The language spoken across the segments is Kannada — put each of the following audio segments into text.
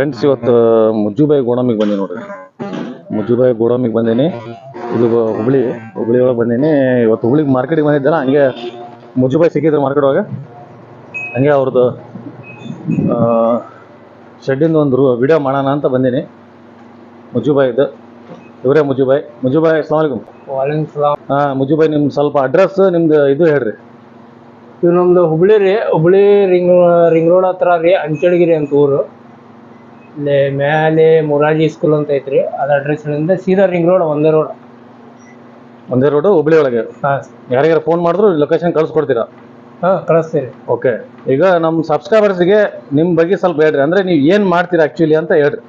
ಫ್ರೆಂಡ್ಸ್ ಇವತ್ತು ಮುಜ್ಜುಬಾಯಿ ಗೋಡಮಿಗೆ ಬಂದೆ ನೋಡ್ರಿ. ಮುಜ್ಜುಬಾಯಿ ಗೋಡಮಿಗೆ ಬಂದೀನಿ. ಇದು ಹುಬ್ಳಿ ಹುಬ್ಳಿ ಒಳಗೆ ಬಂದೀನಿ. ಇವತ್ತು ಹುಬ್ಳಿಗೆ ಮಾರ್ಕೆಟಿಗೆ ಬಂದಿದ್ದಲ್ಲ ಹಂಗೆ ಮುಜ್ಜುಬಾಯಿ ಸಿಕ್ಕಿದ್ರು ಮಾರ್ಕೆಟ್ ಒಳಗೆ. ಹಂಗೆ ಅವ್ರದ್ದು ಶೆಡ್ಡಿಂದ ಒಂದು ವಿಡಿಯೋ ಮಾಡೋಣ ಅಂತ ಬಂದೀನಿ. ಮುಜುಬಾಯಿದು. ಇವರೇ ಮುಜುಬಾಯಿ. ಮುಜುಬಾಯಿ ಸಲಾಮ್ ಹಾಂ ಮುಜುಬಾಯಿ ನಿಮ್ಮ ಸ್ವಲ್ಪ ಅಡ್ರೆಸ್ ನಿಮ್ದು ಇದು ಹೇಳ್ರಿ. ಇದು ನಮ್ದು ಹುಬ್ಳಿ ರೀ. ಹುಬ್ಳಿ ರಿಂಗ್ ರಿಂಗ್ ರೋಡ್ ಹತ್ರ ರೀ ಅಂಚಳಗಿರಿ ಅಂತ ಊರು. ಇಲ್ಲಿ ಮೇಲೆ ಮುರಾಜಿ ಸ್ಕೂಲ್ ಅಂತ ಐತ್ರಿ. ಅದ ಅಡ್ರೆಸ್ ಹೇಳಿಂದ ಸೀದಾ ರಿಂಗ್ ರೋಡ್ ಒಂದೇ ರೋಡ್ ಒಂದೇ ರೋಡು ಹುಬ್ಳಿ ಒಳಗೆ? ಹಾಂ. ಯಾರಿಗಾರ ಫೋನ್ ಮಾಡಿದ್ರು ಲೊಕೇಶನ್ ಕಳಿಸ್ಕೊಡ್ತೀರಾ? ಹಾಂ ಕಳಿಸ್ತೀರಿ. ಓಕೆ ಈಗ ನಮ್ಮ ಸಬ್ಸ್ಕ್ರೈಬರ್ಸ್ಗೆ ನಿಮ್ಮ ಬಗ್ಗೆ ಸ್ವಲ್ಪ ಹೇಳ್ರಿ. ಅಂದ್ರೆ ನೀವು ಏನು ಮಾಡ್ತೀರಾ ಆ್ಯಕ್ಚುಲಿ ಅಂತ ಹೇಳ್ರಿ.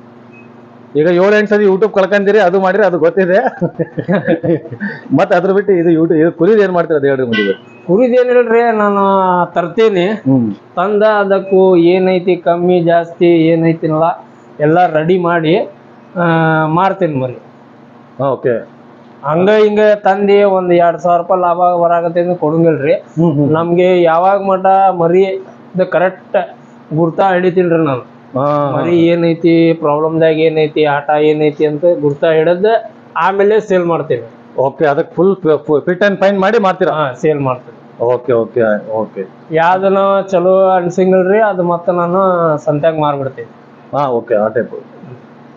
ಈಗ ಏಳು ಎಂಟು ಸತಿ ಯೂಟ್ಯೂಬ್ ಕಳ್ಕೊಂತೀರಿ ಅದು ಮಾಡಿರಿ ಅದು ಗೊತ್ತಿದೆ. ಮತ್ತೆ ಅದ್ರ ಬಿಟ್ಟು ಇದು ಯೂಟ್ಯೂಬ್ ಇದು ಕುರಿದು ಏನು ಮಾಡ್ತೀರಾ ಅದು ಹೇಳ್ರಿ ಮುಂದೆ. ಹೇಳ್ರಿ ನಾನು ತರ್ತೀನಿ. ಹ್ಞೂ ತಂದ ಅದಕ್ಕೂ ಏನೈತಿ ಕಮ್ಮಿ ಜಾಸ್ತಿ ಏನೈತಿಲ್ಲ ಎಲ್ಲ ರೆಡಿ ಮಾಡಿ ಮಾರ್ತೀನಿ ಮರಿ. ಓಕೆ ಹಂಗ ಹಿಂಗ ತಂದಿ ಒಂದ್ ಎರಡ್ ಸಾವಿರ ರೂಪಾಯಿ ಲಾಭ ಬರಾಕತ್ತೆ ಅಂತ ಕೊಡಂಗಿಲ್ರಿ. ನಮ್ಗೆ ಯಾವಾಗ ಮಟ ಮರಿ ಕರೆಕ್ಟ್ ಗುರ್ತಾ ಹಿಡಿತೀನ್ರಿ ನಾನು ಮರಿ ಏನೈತಿ ಪ್ರಾಬ್ಲಮ್ದಾಗ ಏನೈತಿ ಆಟ ಏನೈತಿ ಅಂತ ಗುರ್ತಾ ಹಿಡದ್ ಆಮೇಲೆ ಸೇಲ್ ಮಾಡ್ತೀವಿ. ಓಕೆ ಅದಕ್ಕೆ ಫುಲ್ ಫಿಟ್ ಅಂಡ್ ಫೈನ್ ಮಾಡಿ ಮಾಡ್ತೀರಾ? ಹಾ ಸೇಲ್ ಮಾಡ್ತೀವಿ. ಓಕೆ ಓಕೆ ಓಕೆ ಯಾವ್ದನ ಚಲೋ ಅನ್ಸಿಂಗಿಲ್ರಿ ಅದು ಮತ್ತೆ ನಾನು ಸಂತ್ಯಾಗ ಮಾರ್ಬಿಡ್ತೀನಿ. ಹಾಂ ಓಕೆ ಆ ಟೈಪ್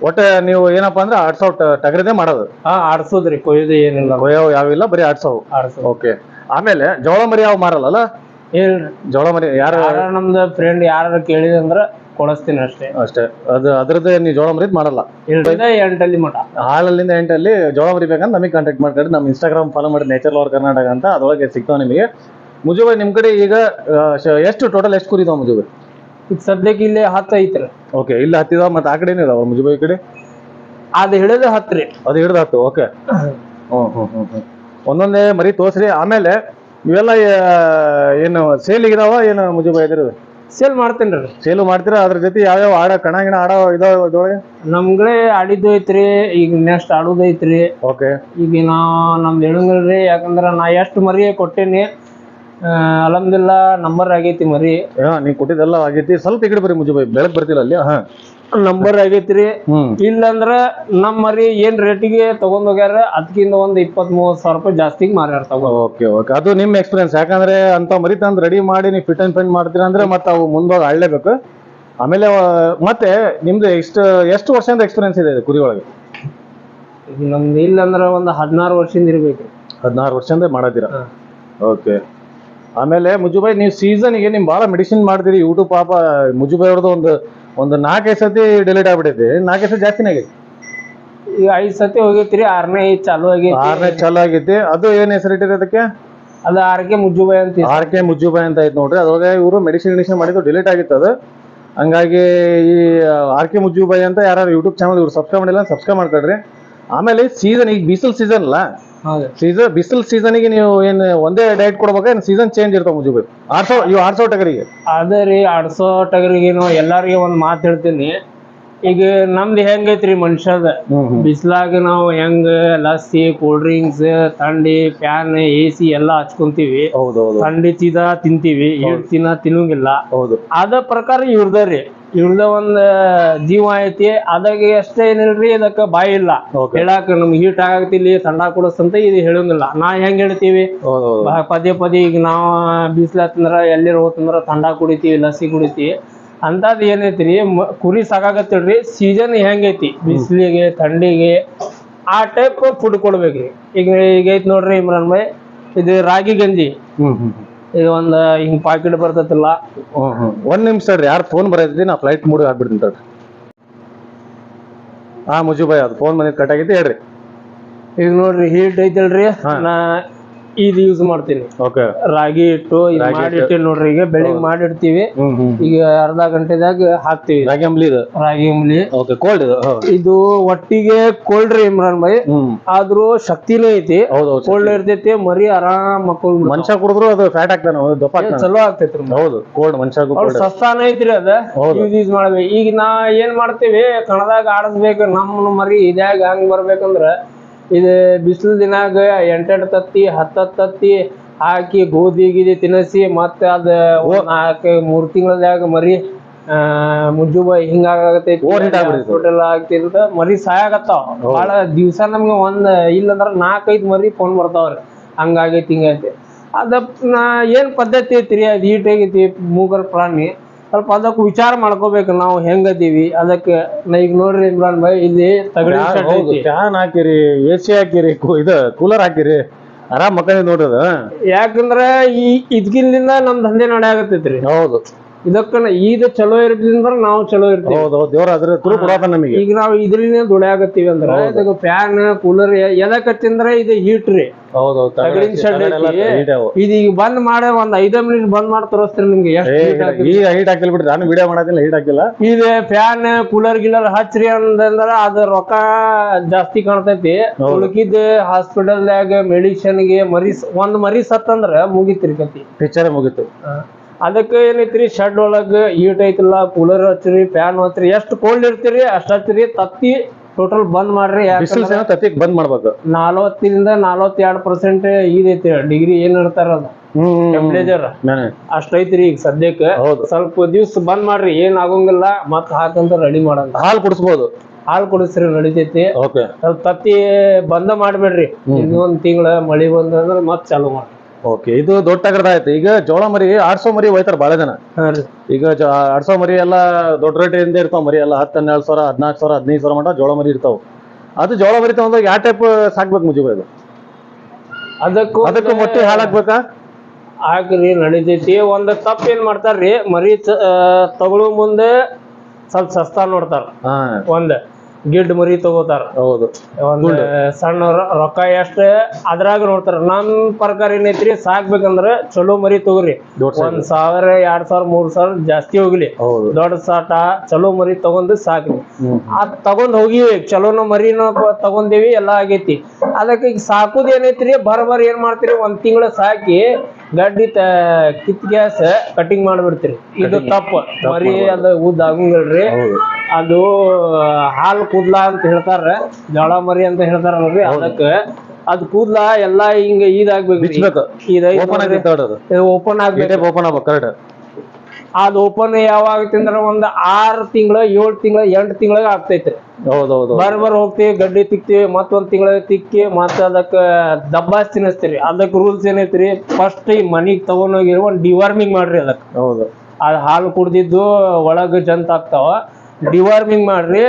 ಒಟ್ಟೆ ನೀವು ಏನಪ್ಪಾ ಅಂದ್ರೆ ಆಡ್ಸೋ ಟಗರಿದೇ ಮಾಡೋದು. ಹಾ ಆಡ್ಸೋದ್ರಿ ಕೊಯ್ದು ಏನಿಲ್ಲ. ಕೊಯ್ಯೋ ಯಾವಿಲ್ಲ ಬರೀ ಆಡ್ಸೋವು ಆಡ್ಸೋ ಓಕೆ ಆಮೇಲೆ ಜೋಳ ಮರಿ ಯಾವ ಮಾರಲ್ಲ ಜೋಳ ಮರಿ ಯಾರು ಯಾರ ನಮ್ದು ಫ್ರೆಂಡ್ ಯಾರು ಕೇಳಿದಂದ್ರ ಕೊಡಿಸ್ತೀನಿ ಅಷ್ಟೇ. ಅಷ್ಟೇ. ಅದು ಅದ್ರದ್ದು ನೀವು ಜೋಳ ಮರಿದ್ ಮಾಡಲ್ಲ ಇಲ್ರಿಂದ ಎಂಟಲ್ಲಿ ಮಠ. ಹಾಲಲ್ಲಿಂದ ಎಂಟಲ್ಲಿ ಜೋಳ ಮರಿ ಬೇಕಂದ್ರೆ ನಮಗೆ ಕಾಂಟ್ಯಾಕ್ಟ್ ಮಾಡ್ಕೊಂಡು ನಮ್ಮ ಇನ್ಸ್ಟಾಗ್ರಾಮ್ ಫಾಲೋ ಮಾಡಿ ನೇಚರ್ ಲವರ್ ಕರ್ನಾಟಕ ಅಂತ ಅದೊಳಗೆ ಸಿಗ್ತಾವೆ ನಿಮಗೆ. ಮುಜುಬಾಯಿ ನಿಮ್ಮ ಕಡೆ ಈಗ ಎಷ್ಟು ಟೋಟಲ್ ಎಷ್ಟು ಕುರಿದಾವೆ ಮುಜುಬಾಯಿ ಈಗ ಸದ್ಯಕ್ಕೆ ಇಲ್ಲಿ ಹತ್ತು ಐತ್ರಿ. ಓಕೆ ಇಲ್ಲಿ ಹತ್ತಿದಾವ ಮತ್ತೆ ಆ ಕಡೆನೇ ಇದಾವ ಮುಜುಬಾಯಿ ಕಡೆ? ಅದು ಹಿಡಿದು ಹತ್ರಿ ಅದು ಹಿಡಿದು ಹತ್ತು ಓಕೆ ಹ್ಞೂ ಹ್ಞೂ ಒಂದೊಂದೇ ಮರಿ ತೋರ್ಸ್ರಿ ಆಮೇಲೆ ಇವೆಲ್ಲ ಆ, ಏನು ಸೇಲಿಗಿದಾವ ಏನು ಮುಜುಬಾಯಿ ಇದ್ರದ್ದು ಸೇಲ್ ಮಾಡ್ತೀನಿ ರೀ. ಸೇಲು ಮಾಡ್ತೀರಾ? ಅದ್ರ ಜೊತೆ ಯಾವ್ಯಾವ ಆಡ ಕಣ ಗಿಣ ಆಡೋ ಇದಾವ ಇದ್ರೊಳಗೆ ನಮ್ಗಳೇ ಆಡಿದ್ದು ಐತ್ರಿ ಈಗ ನೆಕ್ಸ್ಟ್ ಆಡೋದು ಐತ್ರಿ. ಓಕೆ ಈಗ ನಾ ನಮ್ದು ಹೇಳಂಗಿಲ್ರಿ ಯಾಕಂದ್ರ ನಾ ಎಷ್ಟು ಮರಿ ಕೊಟ್ಟೇನಿ ಅಲಮ್ದಿಲ್ಲ ನಂಬರ್ ಆಗೈತಿ ಮರಿ. ಹಾಂ ನೀವು ಕೊಟ್ಟಿದ್ದೆಲ್ಲ ಆಗೈತಿ. ಸ್ವಲ್ಪ ಈ ಕಡೆ ಬರ್ರಿ ಮುಜುಬಾಯಿ. ಬೆಳಗ್ಗೆ ಬರ್ತಿಲ್ಲ ಅಲ್ಲಿ. ಹಾ. ನಂಬರ್ ಆಗೈತ್ರಿ. ಇಲ್ಲಂದ್ರ ನಮ್ಮ ಮರಿ ಏನ್ ರೇಟಿಗೆ ತಗೊಂಡ್ ಹೋಗ್ಯಾರ ಅದಕ್ಕಿಂತ ಒಂದ್ ಇಪ್ಪತ್ ಮೂವತ್ ಸಾವಿರ ರೂಪಾಯಿ ಜಾಸ್ತಿಗೆ ತಗೋ. Okay okay. ಅದು ನಿಮ್ಮ ಎಕ್ಸ್ಪೀರಿಯನ್ಸ್ ಯಾಕಂದ್ರೆ ಅಂತ ಮರಿ ತಂದ್ ರೆಡಿ ಮಾಡಿ ನೀವು ಫಿಟ್ ಅಂಡ್ ಫೈನ್ ಮಾಡ್ತೀರಾ ಅಂದ್ರೆ ಮತ್ತೆ ಅವು ಮುಂದೋಗಿ ಆಳ್ಲೇಬೇಕು ಆಮೇಲೆ ಮತ್ತೆ ನಿಮ್ದು ಎಷ್ಟು ಎಷ್ಟು ವರ್ಷದಿಂದ ಎಕ್ಸ್ಪೀರಿಯನ್ಸ್ ಇದೆ ಕುರಿ ಒಳಗೆ? ನಮ್ದು ಇಲ್ಲಂದ್ರ ಒಂದ್ ಹದಿನಾರು ವರ್ಷದಿಂದ ಇರ್ಬೇಕು ಹದಿನಾರು ವರ್ಷದಿಂದ ಮಾಡತ್ತೀರಾ. ಓಕೆ. ಆಮೇಲೆ ಮುಜುಬಾಯಿ ನೀವು ಸೀಸನ್ಗೆ ನೀವು ಭಾಳ ಮೆಡಿಸಿನ್ ಮಾಡ್ತೀರಿ ಯೂಟ್ಯೂಬ್ ಪಾಪ ಮುಜುಬಾಯಿ ಅವ್ರದ್ದು ಒಂದು ಒಂದು ನಾಲ್ಕೈದು ಸತಿ ಡಿಲೀಟ್ ಆಗ್ಬಿಟ್ಟೈತಿ ನಾಲ್ಕೈದು ಸತಿ ಜಾಸ್ತಿನೇ ಆಗೈತಿ? ಈಗ ಐದು ಸತಿ ಹೋಗೈತ್ರಿ ಆರನೇ ಐ ಚಾಲು ಆಗೈತಿ ಆರನೇ ಚಾಲು ಆಗೈತಿ ಅದು ಏನು ಹೆಸರಿಟ್ಟಿರಿ ಅದಕ್ಕೆ? ಅದು ಆರ್ ಕೆ ಮುಜುಬಾಯಿ ಅಂತ ಆರ್ ಕೆ ಮುಜುಬಾಯಿ ಅಂತ ಐತೆ ನೋಡ್ರಿ. ಅದ್ರೊಳಗೆ ಇವರು ಮೆಡಿಸಿನ್ ಗಿಡಿಸಿನ್ ಮಾಡಿದ್ದು ಡಿಲೀಟ್ ಆಗಿತ್ತು ಅದು. ಹಂಗಾಗಿ ಈ ಆರ್ ಕೆ ಮುಜುಬಾಯಿ ಅಂತ ಯಾರು ಯೂಟ್ಯೂಬ್ ಚಾನಲ್ ಇವ್ರು ಸಬ್ಸ್ಕ್ರೈಬ್ ಮಾಡಿಲ್ಲ ಸಬ್ಸ್ಕ್ರೈಬ್ ಮಾಡ್ಕೊಳ್ರಿ. ಆಮೇಲೆ ಸೀಸನ್ ಈಗ ಬೀಸಲ್ ಸೀಸನ್ ಅಲ್ಲ ಸೀಸನ್ ಬಿಸಿಲು ಸೀಸನ್ಗೆ ನೀವು ಏನು ಒಂದೇ ಡೈಟ್ ಕೊಡ್ಬೇಕು? ಏನ್ ಸೀಸನ್ ಚೇಂಜ್ ಇರ್ತಾವ ಮುಜುಬಾಯಿ ಆರ್ಸೋ ಇವು ಆರ್ಸೋ ಟಗರಿಗೆ. ಅದೇ ರೀ ಆಡ್ಸೋ ಟಗರಿಗೇನು ಎಲ್ಲಾರಿಗೆ ಒಂದ್ ಮಾತು ಹೇಳ್ತೀನಿ. ಈಗ ನಮ್ದು ಹೆಂಗೈತ್ರಿ ಮನುಷ್ಯದ? ಬಿಸಿಲಾಗ ನಾವು ಹೆಂಗ ಲಸ್ಸಿ ಕೂಲ್ ಡ್ರಿಂಕ್ಸ್ ಥಂಡಿ ಫ್ಯಾನ್ ಎ ಸಿ ಎಲ್ಲಾ ಹಚ್ಕೊಂತೀವಿ. ಹೌದು ಹೌದು ಥಂಡಿ ಚೀದ ತಿಂತೀವಿ. ಏಳು ತಿನ್ನ ತಿನ್ನಂಗಿಲ್ಲ. ಹೌದು. ಅದ ಪ್ರಕಾರ ಇವ್ರದ ರೀ. ಇವ್ರದ ಒಂದ್ ಜೀವ ಐತಿ ಅದಾಗ ಅಷ್ಟೇ ಏನಿಲ್ರಿ ಇದಕ್ಕ ಬಾಯಿ ಇಲ್ಲ. ಹೇಳಾಕ ನಮ್ಗೆ ಹೀಟ್ ಆಗತ್ತಿಲ್ಲಿ ಥಂಡ ಕೊಡಸ್ತಂತ ಇದು ಹೇಳಂಗಿಲ್ಲ ನಾ ಹೆಂಗ್ ಹೇಳ್ತೀವಿ? ಪದೇ ಪದೇ ಈಗ ನಾವ್ ಬಿಸಿಲತ್ತಂದ್ರ ಎಲ್ಲಿರ ಹೋತಂದ್ರ ಥಂಡ ಕುಡಿತೀವಿ ಲಸ್ಸಿ ಕುಡಿತೀವಿ. ಅಂತದ್ ಏನೈತ್ರಿ ಮ- ಕುರಿ ಸಾಕಾಗತ್ತಿಲ್ರಿ ಸೀಸನ್ ಹೆಂಗೈತಿ ಬಿಸಿಲಿಗೆ ಥಂಡಿಗೆ ಆ ಟೈಪ್ ಫುಡ್ ಕೊಡ್ಬೇಕ್ರಿ. ಈಗ ಈಗ ಐತಿ ನೋಡ್ರಿ ಇಮ್ರಾನ್ ಭಾಯ್ ಇದು ರಾಗಿ ಗಂಜಿ. ಇದು ಒಂದು ಹಿಂಗ್ ಪಾಕೆಟ್ ಬರ್ತೈತಿಲ್ಲ. ಒಂದ್ ನಿಮಿಷ ರೀ ಯಾರು ಫೋನ್ ಬರೈತಿ ನಾ ಫ್ಲೈಟ್ ಮೂಡ್ ಹಾಕ್ಬಿಡ್ತೀನಿ ತಡ್ರಿ. ಹಾ ಮುಜುಬಾಯ್ ಅದು ಫೋನ್ ಮನೆ ಕಟ್ ಆಗೈತಿ ಹೇಳ್ರಿ. ಈಗ ನೋಡ್ರಿ ಹೀಟ್ ಐತಲ್ರಿ. ನಾ ಇದು ಯೂಸ್ ಮಾಡ್ತೀನಿ. ರಾಗಿ ಹಿಟ್ಟು. ಮಾಡಿರ್ತೀವಿ ನೋಡ್ರಿ ಈಗ ಬೆಳಿಗ್ಗೆ ಮಾಡಿಡ್ತೀವಿ ಹ್ಮ್ ಈಗ ಅರ್ಧ ಗಂಟೆದಾಗ ಹಾಕ್ತಿವಿ. ರಾಗಿ ಅಂಬ್ಲಿ ಇದು? ರಾಗಿ ಅಂಬ್ಲಿ. ಕೋಲ್ಡ್ ಇದು? ಇದು ಒಟ್ಟಿಗೆ ಕೋಲ್ಡ್ ರೀ ಇಮ್ರಾನ್ ಭಾಯ್. ಆದ್ರೂ ಶಕ್ತಿನೂ ಐತಿ. ಕೋಲ್ಡ್ ಇರ್ತೈತಿ ಮರಿ ಆರಾಮ್ ಮಕ್ಕಳು ಮನುಷ್ಯ ಕುಡಿದ್ರು ಅದು ಫ್ಯಾಟ್ ಆಗ್ತಾನೆ ಚಲೋ ಆಗ್ತೈತ್ರಿ ಹೌದು ಕೋಲ್ಡ್ ಮನುಷ್ಯ ಸಸ್ತಾನ ಐತ್ರಿ ಅದ. ಯೂಸ್ ಯೂಸ್ ಮಾಡ್ಬೇಕು. ಈಗ ನಾ ಏನ್ ಮಾಡ್ತೀವಿ ಕಣದಾಗ ಆಡಿಸ್ಬೇಕು ನಮ್ಮ ಮರಿ ಇದಾಗ ಹಂಗ್ ಬರ್ಬೇಕಂದ್ರ ಇದು ಬಿಸಿಲು ದಿನಾಗ ಎಂಟೆಂಟು ತತ್ತಿ ಹತ್ತತ್ತು ತತ್ತಿ ಹಾಕಿ ಗೋಧಿ ಗೀದಿ ತಿನ್ನಿಸಿ ಮತ್ತೆ ಅದ ನಾಲ್ಕು ಮೂರ್ ತಿಂಗಳದಾಗ ಮರಿ ಆ, ಮುಜ್ಜುಬ ಹಿಂಗಾಗತೈತಿ. ಹಾಸ್ಪಿಟಲ್ ಆಗ್ತಿರ್ತದ ಮರಿ ಸಾಯಾಗತ್ತಾವ ಭಾಳ ದಿವಸ ನಮ್ಗೆ ಒಂದ್ ಇಲ್ಲಂದ್ರ ನಾಲ್ಕೈದು ಮರಿ ಫೋನ್ ಬರ್ತಾವ್ರಿ. ಹಂಗಾಗೈತಿ ಹಿಂಗೈತಿ ಅದ ನಾ ಏನ್ ಪದ್ಧತಿ ಐತ್ರಿ? ಅದು ಈಟ್ ಆಗೈತಿ ಮೂಗರ್ ಪ್ರಾಣಿ. ಸ್ವಲ್ಪ ಅದಕ್ಕೆ ವಿಚಾರ ಮಾಡ್ಕೋಬೇಕು ನಾವು ಹೆಂಗದೀವಿ. ಅದಕ್ಕೆ ನಾ ಈಗ ನೋಡ್ರಿ ಇಮ್ರಾನ್ ಭಾಯ್ ಇಲ್ಲಿ ತಗಡಿ ಶೆಡ್ ಹೌದು ಐತಿ. ಫ್ಯಾನ್ ಹಾಕಿರಿ ಎ ಸಿ ಹಾಕಿರಿ ಕು- ಇದು ಕೂಲರ್ ಹಾಕಿರಿ. ಆರಾಮ್ ಮಕ್ಕಳಿಗೆ ನೋಡ್ರಿ ಅದು ಯಾಕಂದ್ರ ಈ ಇದ್ಕಿಂದಿಂದ ನಮ್ ದಂಧೆ ನಡೆಯಾಗತ್ತೈತ್ರಿ ಹೌದು. ಇದಕ್ಕ ಈಗ ಚಲೋ ಇರ್ತಿದ್ರ ನಾವು ಚಲೋ ಇರ್ತೀವಿ. ಹೌದು ಹೌದು ದೇವ್ರ ಅದ್ರ ತುರು ಕೊಡತ್ತ ನಮಗೆ. ಈಗ ನಾವು ಇದ್ರಿಂದ ದುಡಿಯಾಗತ್ತೀವಿ ಅಂದ್ರ ಇದಕ್ಕೆ ಫ್ಯಾನ್ ಕೂಲರ್ ಎದಕತ್ತಿಂದ್ರ ಇದು ಹೀಟ್ ರೀ. ಹೌದು ಹೌದು ತಗಡಿನ ಶೆಡ್ ಇದು ಈಗ ಬಂದ್ ಮಾಡಿ ಒಂದ್ ಐದ ಮಿನಿಟ್ ಬಂದ್ ಮಾಡಿ ತೋರಿಸ್ತೀರಿ ನಿಮ್ಗೆ ಎಷ್ಟು ಈಗ ಹೀಟ್ ಹಾಕಿಲ್ಲ ಬಿಡ್ರಿ ನಾನು ವಿಡಿಯೋ ಮಾಡೋದಿಲ್ಲ ಹೀಟ್ ಹಾಕಿಲ್ಲ ಇದು ಫ್ಯಾನ್ ಕೂಲರ್ ಗಿಲ್ಲರ್ ಹಚ್ಚ್ರಿ ಅಂತಂದ್ರ ಅದ ರೊಕ್ಕ ಜಾಸ್ತಿ ಕಾಣ್ತೈತಿ. ಉಳ್ಕಿದ್ ಹಾಸ್ಪಿಟಲ್ದಾಗ ಮೆಡಿಸಿನ್ಗೆ ಮರಿ ಒಂದ ಒಂದ್ ಮರಿ ಸತ್ತಂದ್ರ ಮುಗಿತಿರ್ಕತಿ ಪಿಕ್ಚರ್ ಮುಗೀತು. ಅದಕ್ಕೆ ಏನೈತ್ರಿ ಶೆಡ್ ಒಳಗ ಹೀಟ್ ಐತಿಲ್ಲ ಕೂಲರ್ ಹಚ್ಚ್ರಿ ಫ್ಯಾನ್ ಹಚ್ಚ್ರಿ ಎಷ್ಟು ಕೋಲ್ಡ್ ಇರ್ತೀರಿ ಅಷ್ಟು ಹಚ್ಚ್ರಿ ತತ್ತಿ ಟೋಟಲ್ ಬಂದ್ ಮಾಡ್ರಿ. ಬಿಸಿಲು ಯಾಕಂದ್ರ ಸಹ ತತ್ತಿಗ್ ಬಂದ್ ಮಾಡ್ಬೇಕು. ನಲವತ್ತರಿಂದ ನಲವತ್ತೆರಡು ಪರ್ಸೆಂಟ್ ಇದೈತಿ ಡಿಗ್ರಿ ಏನ್ ಇರ್ತಾರ ಅದು. ಹ್ಮ್ ಟೆಂಪ್ರೇಚರ್ ಅಷ್ಟೈತ್ರಿ ಈಗ ಸದ್ಯಕ್ಕೆ. ಸ್ವಲ್ಪ ದಿವ್ಸ ಬಂದ್ ಮಾಡ್ರಿ ಏನ್ ಆಗೋಂಗಿಲ್ಲ ಮತ್ ಹಾಕಂತ ರೆಡಿ ಮಾಡಂತ. ಹಾಲ್ ಕುಡಿಸ್ಬೋದು. ಹಾಲ್ ಕುಡಿಸ್ರಿ ನಡಿತೈತಿ ಸ್ವಲ್ಪ ತತ್ತಿ ಬಂದ ಮಾಡ್ಬೇಡ್ರಿ. ಇನ್ನೊಂದ್ ತಿಂಗಳ ಮಳಿ ಬಂದ್ರ ಮತ್ ಚಾಲು ಮಾಡ್ರಿ. ಓಕೆ ಇದು ದೊಡ್ಡ ತಗರದ ಆಯ್ತು. ಈಗ ಜೋಳ ಮರಿ ಆಡ್ಸೋ ಮರಿ ಹೋಯ್ತಾರ ಬಾಳ ಜನ. ಈಗ ಆಡ್ಸೋ ಮರಿ ಎಲ್ಲ ದೊಡ್ಡ ರೇಟ್ ಇಂದ ಇರ್ತಾವ ಮರಿ ಎಲ್ಲ ಹತ್ತು ಹನ್ನೆರಡು ಸಾವಿರ ಹದಿನಾಲ್ಕು ಸಾವಿರ ಹದಿನೈದು ಸಾವಿರ ಮಟ್ಟ ಜೋಳ ಮರಿ ಇರ್ತಾವ. ಅದು ಜೋಳ ಮರಿ ತಗೊಂಡಾಗ ಯಾವ ಟೈಪ್ ಸಾಕ್ಬೇಕು ಮುಜುಬ ಇದು ಅದಕ್ಕೂ ಅದಕ್ಕೆ ಮೊಟ್ಟೆ ಹಾಳಾಗ್ಬೇಕಾ? ಹಾಕ್ರಿ ನಡಿತೈತಿ. ಒಂದ್ ತಪ್ಪ ಏನ್ ಮಾಡ್ತಾರ್ರಿ ಮರಿ ತಗೊಳ್ಳೋ ಮುಂದೆ ಸ್ವಲ್ಪ ಸಸ್ತಾ ನೋಡ್ತಾರ. ಒಂದ್. ಗಿಡ್ ಮರಿ ತಗೋತಾರ. ಹೌದು. ಒಂದ್ ಸಣ್ಣ ರೊಕ್ಕ ಎಷ್ಟ ಅದ್ರಾಗ ನೋಡ್ತಾರ. ನನ್ ಪ್ರಕಾರ ಏನೈತ್ರಿ ಸಾಕ್ಬೇಕಂದ್ರ ಚಲೋ ಮರಿ ತಗೋರಿ. ಒಂದ್ ಸಾವಿರ ಎರಡ್ ಸಾವಿರ ಮೂರ್ ಸಾವಿರ ಜಾಸ್ತಿ ಹೋಗ್ಲಿ. ದೊಡ್ಡ ಸಾಟ ಚಲೋ ಮರಿ ತಗೊಂಡ್ ಸಾಕ್ರಿ. ಅದ್ ತಗೊಂಡ್ ಹೋಗಿವಿ ಚಲೋನ ಮರಿನ ತಗೊಂಡೇವಿ ಎಲ್ಲಾ ಆಗೈತಿ. ಅದಕ್ಕೆ ಈಗ ಸಾಕುದ್ ಏನೈತ್ರಿ ಬರ್ ಬರ್ ಏನ್ ಮಾಡ್ತೀರಿ ಒಂದ್ ತಿಂಗಳ ಸಾಕಿ ಗಡ್ಡಿ ತ ಕಿತ್ ಗ್ಯಾಸ್ ಕಟಿಂಗ್ ಮಾಡ್ಬಿಡ್ತೀರಿ. ಇದು ತಪ್ಪ. ಮರಿ ಅದ ಉದ್ದ ಆಗಂಗಿಲ್ರಿ. ಅದು ಹಾಲು ಕೂದ್ಲ ಅಂತ ಹೇಳ್ತಾರ. ಜಳ ಮರಿ ಅಂತ ಹೇಳ್ತಾರ ನೋಡ್ರಿ ಅದಕ್ಕೆ. ಅದ್ ಕೂದ್ಲ ಎಲ್ಲಾ ಹಿಂಗ ಇದಾಗ್ಬೇಕು. ಓಪನ್ ಅದು ಓಪನ್ ಆಗ್ಬೇಕು. ಓಪನ್ ಆಗ್ಬೇಕು ಕರೆಕ್ಟ್ ಅದ್ ಓಪನ್ ಯಾವಾಗ ತಿಂದ್ರೆ ಒಂದ್ ಆರ್ ತಿಂಗಳ ಏಳು ತಿಂಗಳ ಎಂಟು ತಿಂಗಳ ಆಗ್ತೈತ್ರಿ. ಹೌದೌದು ಹೌದು ಬರ್ ಬರ್ ಹೋಗ್ತಿವಿ ಗಡ್ಡಿ ತಿಕ್ತಿವಿ ಮತ್ತೊಂದ್ ತಿಂಗಳ ತಿಕ್ಕಿ ಮತ್ತ ಅದಕ್ಕ ದಬ್ಬಾಸ್ ತಿನ್ನಿಸ್ತೀರಿ. ಅದಕ್ ರೂಲ್ಸ್ ಏನೈತ್ರಿ ಫಸ್ಟ್ ಈ ಮನಿಗ್ ತಗೊಂಡೋಗಿ ಒಂದ್ ಡಿವಾರ್ಮಿಂಗ್ ಮಾಡ್ರಿ ಅದಕ್. ಹೌದು. ಅದ್ ಹಾಲು ಕುಡ್ದಿದ್ದು ಒಳಗ ಜಂತ ಆಗ್ತಾವ. ಡಿವಾರ್ಮಿಂಗ್ ಮಾಡ್ರಿ.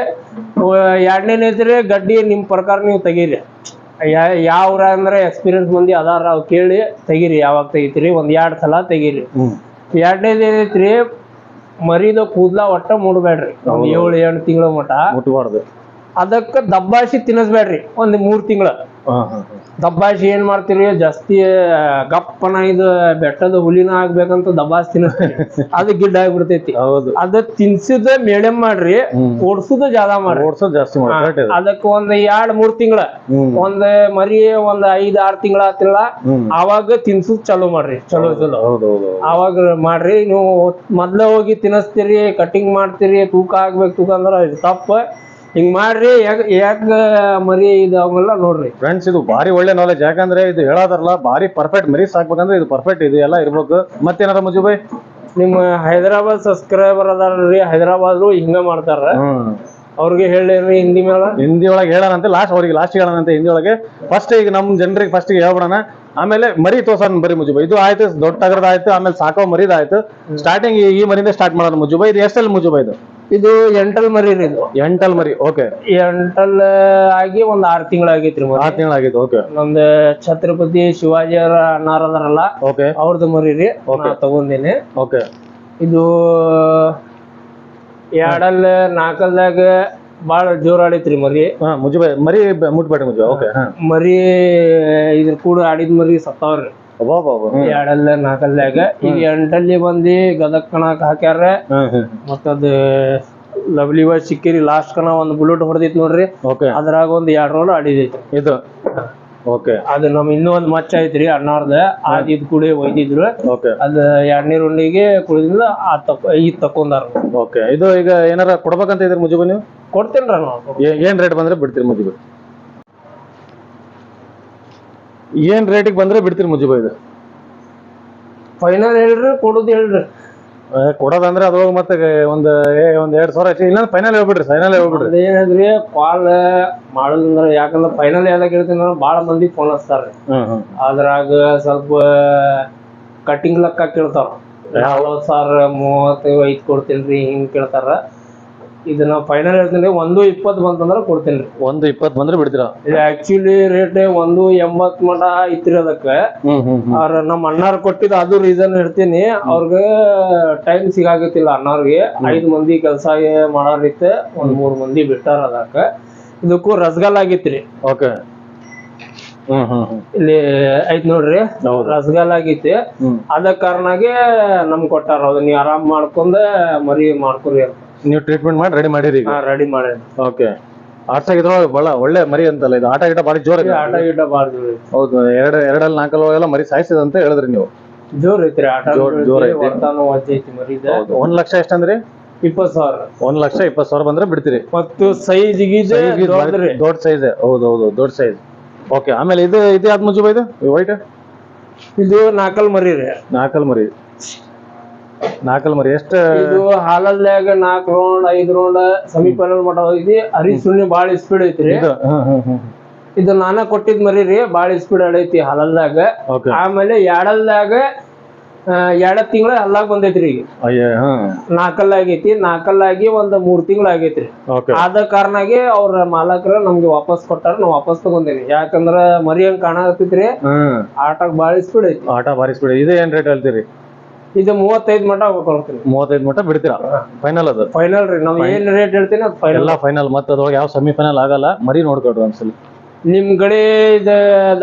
ಎರಡನೇನೈತ್ರಿ ಗಡ್ಡಿ ನಿಮ್ ಪ್ರಕಾರ ನೀವು ತೆಗೀರಿ. ಯಾ- ಯಾವ ಊರ ಅಂದ್ರೆ ಎಕ್ಸ್ಪೀರಿಯನ್ಸ್ ಮಂದಿ ಅದಾರ ಅವ್ ಕೇಳಿ ತೆಗೀರಿ. ಯಾವಾಗ ತೆಗಿತೀರಿ? ಒಂದ್ ಎರಡ್ ಸಲ ತೆಗೀರಿ. ಎರಡನೇದು ಏನೈತ್ರಿ? ಮರಿದ ಕೂದ್ಲ ಒಟ್ಟ ಮುಡ್ಬೇಡ್ರಿ ಒಂದ್ ಏಳು ಎಂಟು ತಿಂಗಳ ಮಟ. ಮುಟ್ಬಾರ್ದು. ಅದಕ್ಕ ದಬ್ಬಾಶಿ ತಿನ್ನಿಸ್ಬೇಡ್ರಿ ಒಂದ್ ಮೂರ್ ತಿಂಗಳ. ದಬ್ಬಾಸಿ ಏನ್ ಮಾಡ್ತೀರಿ ಜಾಸ್ತಿ ಗಪ್ಪನ ಇದು ಬೆಟ್ಟದ ಹುಲಿನ ಆಗ್ಬೇಕಂತ ದಬ್ಬಾಸಿ ತಿನ್ನಿಸ್ತೀರಿ ಅದು ಗಿಡ್ಡ ಆಗ್ಬಿಡ್ತೈತಿ. ಹೌದು. ಅದ ತಿನ್ಸಿದ ಮೇಳೆ ಮಾಡ್ರಿ ಓಡ್ಸುದ ಜಾದಾ ಮಾಡ್ರಿ. ಓಡ್ಸೋದ್ ಜಾಸ್ತಿ ಮಾಡಿ ಕರೆಕ್ಟ್ ಇದೆ. ಅದಕ್ಕ ಒಂದ್ ಎರಡ್ ಮೂರ್ ತಿಂಗಳ. ಒಂದ್ ಮರಿ ಒಂದ್ ಐದ್ ಆರ್ ತಿಂಗಳ ಆತಿಲ್ಲ ಅವಾಗ ತಿನ್ಸುದ್ ಚಲೋ ಮಾಡ್ರಿ ಚಲೋ ಚಲೋ. ಹೌದು ಹೌದು ಅವಾಗ ಮಾಡ್ರಿ ನೀವು ಮೊದ್ಲ ಹೋಗಿ ತಿನ್ನಿಸ್ತೀರಿ ಕಟಿಂಗ್ ಮಾಡ್ತೀರಿ ತೂಕ ಆಗ್ಬೇಕು ತೂಕ ಅಂದ್ರ ತಪ್ಪ. ಹಿಂಗ್ ಮಾಡ್ರಿ ಯಾಕ ಮರಿ ಇದು ಅವೆಲ್ಲ ನೋಡ್ರಿ. ಫ್ರೆಂಡ್ಸ್ ಇದು ಭಾರಿ ಒಳ್ಳೆ ನಾಲೆಜ್ ಯಾಕಂದ್ರೆ ಇದು ಹೇಳೋದ್ರಲ್ಲ ಭಾರಿ ಪರ್ಫೆಕ್ಟ್ ಮರಿ ಸಾಕ್ಬೇಕಂದ್ರೆ ಇದು ಪರ್ಫೆಕ್ಟ್ ಇದು ಎಲ್ಲ ಇರ್ಬೇಕು. ಮತ್ತೇನಾರ ಮುಜುಬೈ? ನಿಮ್ಮ ಹೈದರಾಬಾದ್ ಸಬ್ಸ್ಕ್ರೈಬರ್ ಅದಾರ್ರಿ ಹೈದರಾಬಾದ್ ಹಿಂಗ ಮಾಡ್ತಾರ ಅವ್ರಿಗೆ ಹೇಳಿ ಹಿಂದಿ ಮೇಳ ಹಿಂದಿ ಒಳಗೆ ಹೇಳೋಣಂತೆ ಲಾಸ್ಟ್ ಅವ್ರಿಗೆ ಲಾಸ್ಟ್ ಹೇಳೋಣಂತೆ ಹಿಂದಿ ಒಳಗೆ. ಫಸ್ಟ್ ಈಗ ನಮ್ಮ ಜನರಿಗೆ ಫಸ್ಟ್ ಹೇಳ್ಬಿಡೋಣ. ಆಮೇಲೆ ಮರಿ ತೋರ್ಸೋಣ ಬರೀ ಮುಜುಬ. ಇದು ಆಯ್ತು ದೊಡ್ಡ ತಗ್ರದ ಆಯ್ತು ಆಮೇಲೆ ಸಾಕೋ ಮರಿದಾಯ್ತು. ಸ್ಟಾರ್ಟಿಂಗ್ ಈ ಮರಿಂದ ಸ್ಟಾರ್ಟ್ ಮಾಡೋಣ ಮುಜುಬ. ಇದು ಎಷ್ಟಲ್ಲಿ ಮುಜುಬ ಇದು? ಇದು ಎಂಟಲ್ ಮರಿ ರೀ ಇದು. ಎಂಟಲ್ ಮರಿ ಓಕೆ ಎಂಟಲ್ ಆಗಿ ಒಂದ್ ಆರ್ ತಿಂಗಳಾಗೈತ್ರಿ ಆರ್ ಮರಿ. ಆರು ತಿಂಗಳಾಗಿತ್ತು ಓಕೆ ನಮ್ದು ಛತ್ರಪತಿ ಶಿವಾಜಿ ಅವರ ಅಣ್ಣಾರ ಅದಾರಲ್ಲ ಓಕೆ ಅವ್ರದ್ದು ಮರಿ ರೀ. ಓಕೆ ತಗೊಂದಿನಿ ಓಕೆ ಇದು ಎರಡಲ್ ನಾಲ್ಕಲ್ದಾಗ ಬಾಳ ಜೋರ್ ಆಡೈತ್ರಿ ಮರಿ. ಮುಜುಬ ಮರಿ ಬ- ಮುಟ್ಬೇಡಿ ಮುಜುಬ ಓಕೆ ಮರಿ ಇದ್ರ ಕೂಡ ಆಡಿದ ಮರಿ ಸತ್ತಾವ್ರಿ ಎರಡಲ್ಲ ನಾಲ್ಕಲ್ದಾಗ ಈಗ ಎಂಟಲ್ಲಿ ಬಂದಿ ಗದಗ್ ಕಣಕ್ ಹಾಕ್ಯಾರ ಮತ್ತದ ಲವ್ಲಿ ಬಾಯ್ ಸಿಕ್ಕಿರಿ ಲಾಸ್ಟ್ ಕಣ ಒಂದ್ ಬುಲೆಟ್ ಹೊಡೆದಿತ್ತು ನೋಡ್ರಿ. ಓಕೆ. ಅದ್ರಾಗ ಒಂದ್ ಎರಡ್ ರೌಂಡ್ ಆಡಿದೈತಿ. ಇದು. ಓಕೆ. ಅದು ನಮ್ ಇನ್ನೂ ಒಂದ್ ಮಚ್ಚ ಐತ್ರಿ ಅಣ್ಣಾರ್ದ. ಆದ್ ಇದ್ ಕೂಡ ಒಯ್ದಿದ್ರು. ಓಕೆ. ಅದ್ ಎರಡನೇ ರೌಂಡಿಗೆ ಕುಡಿದಿಂದ ಆ ತಕ ಇದ್ ತಕೊಂಡಾರ ಓಕೆ. ಇದು ಈಗ ಏನಾರ ಕೊಡ್ಬೇಕಂತ ಇದ್ರ ಮುಜುಬ ನೀವು? ಕೊಡ್ತೇನ್ರ ನಾವು. ಏನ್ ರೇಟ್ ಬಂದ್ರೆ ಬಿಡ್ತೀರಿ ಮುಜುಬ ಏನ್ ರೇಟಿಗೆ ಬಂದ್ರೆ ಬಿಡ್ತೀರಿ ಮುಜುಬ ಇದು? ಫೈನಲ್ ಹೇಳ್ರಿ ಕೊಡೋದು ಹೇಳ್ರಿ. ಏ, ಕೊಡೋದಂದ್ರೆ ಅದ್ರೊಳಗೆ ಮತ್ತೆ ಒಂದ್ ಏ, ಒಂದ್ ಎರಡ್ ಸಾವಿರ ಹೆಚ್ಚು ಇಲ್ಲ ಫೈನಲ್ ಹೇಳ್ಬಿಡ್ರಿ ಫೈನಲ್ ಹೇಳ್ಬಿಡ್ರಿ. ಅದೇನಂದ್ರಿ ಕಾಲ್ ಮಾಡೋದಂದ್ರ ಯಾಕಂದ್ರ ಫೈನಲ್ ಎಲ್ಲ ಕೇಳ್ತೀನಿ ಅಂದ್ರೆ ಭಾಳ ಮಂದಿ ಫೋನ್ ಹಚ್ತಾರ್ರಿ ಹ್ಮ್ ಹ್ಮ್. ಅದ್ರಾಗ ಸ್ವಲ್ಪ ಕಟಿಂಗ್ ಲೆಕ್ಕ ಕೇಳ್ತಾರ. ನಲ್ವತ್ತು ಸಾವಿರ ಮೂವತ್ತು ಐದು ಕೊಡ್ತೀನಿ ಹಿಂಗ್ ಕೇಳ್ತಾರ. ಇದನ್ನ ಫೈನಲ್ ಹೇಳ್ತೀನಿ ಒಂದು ಇಪ್ಪತ್ತು ಬಂತಂದ್ರೆ ಕೊಡ್ತೀನಿ ರೀ. ಒಂದು ಇಪ್ಪತ್ತು ಬಂದ್ರೆ ಬಿಡ್ತೀರಾ? ಇದು ಆಕ್ಚುಲಿ ರೇಟ್ ಒಂದು ಎಂಬತ್ ಮಟ ಐತ್ರಿ ಅದಕ್ಕೆ ಹ್ಮ್ ಹ್ಮ್ ಹ್ಮ್. ಅವ್ರ ನಮ್ಮ ಅಣ್ಣಾರ್ ಕೊಟ್ಟಿದ್ ಅದು ರೀಸನ್ ಹೇಳ್ತೀನಿ. ಅವ್ರಿಗೆ ಟೈಮ್ ಸಿಗಾಗತ್ತಿಲ್ಲ ಅಣ್ಣಾರ್ಗೆ. ಐದು ಮಂದಿ ಕೆಲಸ ಮಾಡಾರಿತ್ತೆ ಒಂದ್ ಮೂರ್ ಮಂದಿ ಬಿಟ್ಟಾರ ಅದಕ್ಕ ಇದಕ್ಕೂ ರಸಗಲ್ ಆಗಿತ್ರಿ ಓಕೆ. ಹ್ಮ್ ಹ್ಮ್ ಹ್ಮ್. ಇಲ್ಲಿ ಐತ್ ನೋಡ್ರಿ ಹೌದು. ರಸಗಲ್ ಆಗೈತಿ ಹ್ಮ್. ಅದ ಕಾರಣಾಗೆ ನಮ್ ಕೊಟ್ಟಾರ. ಅದನ್ನ ನೀವ್ ಆರಾಮ್ ಮಾಡ್ಕೊಂಡ ಮರಿ ಮಾಡ್ಕೊರಿ ಅಂತ. ನೀವು ಟ್ರೀಟ್ಮೆಂಟ್ ಮಾಡಿ ರೆಡಿ ಮಾಡಿರಿ ಈಗ? ರೆಡಿ ಮಾಡಿ. ಓಕೆ ಆಡ್ಸಾಗಿದ್ರೊಳಗೆ ಬಹಳ ಒಳ್ಳೆ ಮರಿ ಅಂತಲ್ಲ ಇದು? ಆಟ ಗಿಟ ಬಾರಿ ಜೋರ್ ಐತೆ. ಆಟ ಗಿಟ ಬಾರ್ದ್ರಿ ಹೌದು ಎರಡು ಎರಡಲ್ಲಿ ನಾಲ್ಕಲ್ಲಿ ಎಲ್ಲ ಮರಿ ಸಾಯಿಸಿದ ಅಂತ ಹೇಳಿದ್ರಿ ನೀವು. ಜೋರ್ ಐತ್ರಿ ಆಟ ಜೋರ್- ಜೋರ್ ಐತಿ. ಹೌದು. ಒಂದ್ ಲಕ್ಷ ಎಷ್ಟಂದ್ರಿ? ಇಪ್ಪತ್ ಸಾವಿರ. ಒಂದ್ ಲಕ್ಷ ಇಪ್ಪತ್ ಸಾವಿರ ಬಂದ್ರೆ ಬಿಡ್ತೀರಿ. ಮತ್ತು ಸೈಜ್ ಗೀಜ್ ಇದು ದೊಡ್ಡ ಸೈಜ್ ಹೌದು ಹೌದು ದೊಡ್ಡ ಸೈಜ್ ಓಕೆ ಆಮೇಲೆ ಇದು ಇದು ಯಾವ್ದು ಮುಜುಬ ಇದು? ವೈಟ್ ಇದು ನಾಲ್ಕಲ್ ಮರಿ ರೀ. ನಾಲ್ಕಲ್ ಮರಿ. ನಾಲ್ಕಲ್ ಮರಿ ಎಷ್ಟು? ಇದು ಹಾಲಲ್ಲಾಗ ನಾಲ್ಕು ರೌಂಡ್ ಐದ್ ರೌಂಡ್ ಸೆಮಿಫೈನಲ್ ಮಟ ಹೋಗಿದ್ವಿ ಹರಿ ಸುಣ್ಣಿ ಬಾಳ ಸ್ಪೀಡ್ ಐತ್ರಿ. ಇದು ನಾನ ಕೊಟ್ಟಿದ್ ಮರಿ ರೀ ಬಾಳ ಸ್ಪೀಡ್ ಆಡೈತಿ ಹಾಲಲ್ದಾಗ. ಆಮೇಲೆ ಎಡಲ್ದಾಗ ಎರಡ ತಿಂಗಳ ಹಲ್ಲಾಗ ಬಂದೈತ್ರಿ ಈಗ. ನಾಲ್ಕಲ್ ಆಗೈತಿ ನಾಲ್ಕಲ್ಲಾಗಿ ಒಂದ್ ಮೂರ್ ತಿಂಗಳ ಆಗೈತ್ರಿ ಆದ ಕಾರಣಾಗಿ ಅವ್ರ ಮಾಲಕರ ನಮ್ಗೆ ವಾಪಸ್ ಕೊಟ್ಟಾರ ನಾವ್ ವಾಪಸ್ ತಗೊಂಡೇನಿ. ಯಾಕಂದ್ರ ಮರಿ ಹಂಗ್ ಕಾಣಕತ್ತೈತ್ರಿ. ಹ್ಮ್. ಆಟಕ್ ಬಾಳ ಸ್ಪೀಡ್ ಐತಿ. ಆಟ ಭಾರಿ ಸ್ಪೀಡ್ ಇದು ಏನ್ ರೇಟ್ ಹೇಳ್ತೀರಿ? ಇದು ಮೂವತ್ತೈದು ಮಟ ಹೋಗ್ಕೊಳ್ತೀನಿ ಮೂವತ್ತೈದು ಮಠ ಬಿಡ್ತೀರಾ? ಫೈನಲ್ ಅದು. ಫೈನಲ್ ರೀ. ನಾವು ಏನ್ ರೇಟ್ ಹೇಳ್ತೀನಿ ಅದು ಫೈನಲ್ ಎಲ್ಲ ಫೈನಲ್ ಮತ್ತೆ ಅದ್ರೊಳಗೆ ಯಾವ ಸೆಮಿಫೈನಲ್ ಆಗಲ್ಲ ಮರಿ ನೋಡ್ಕೊಡ್ರಿ ಒಂದ್ಸಲಿ. ನಿಮ್ ಕಡೆ ಇದ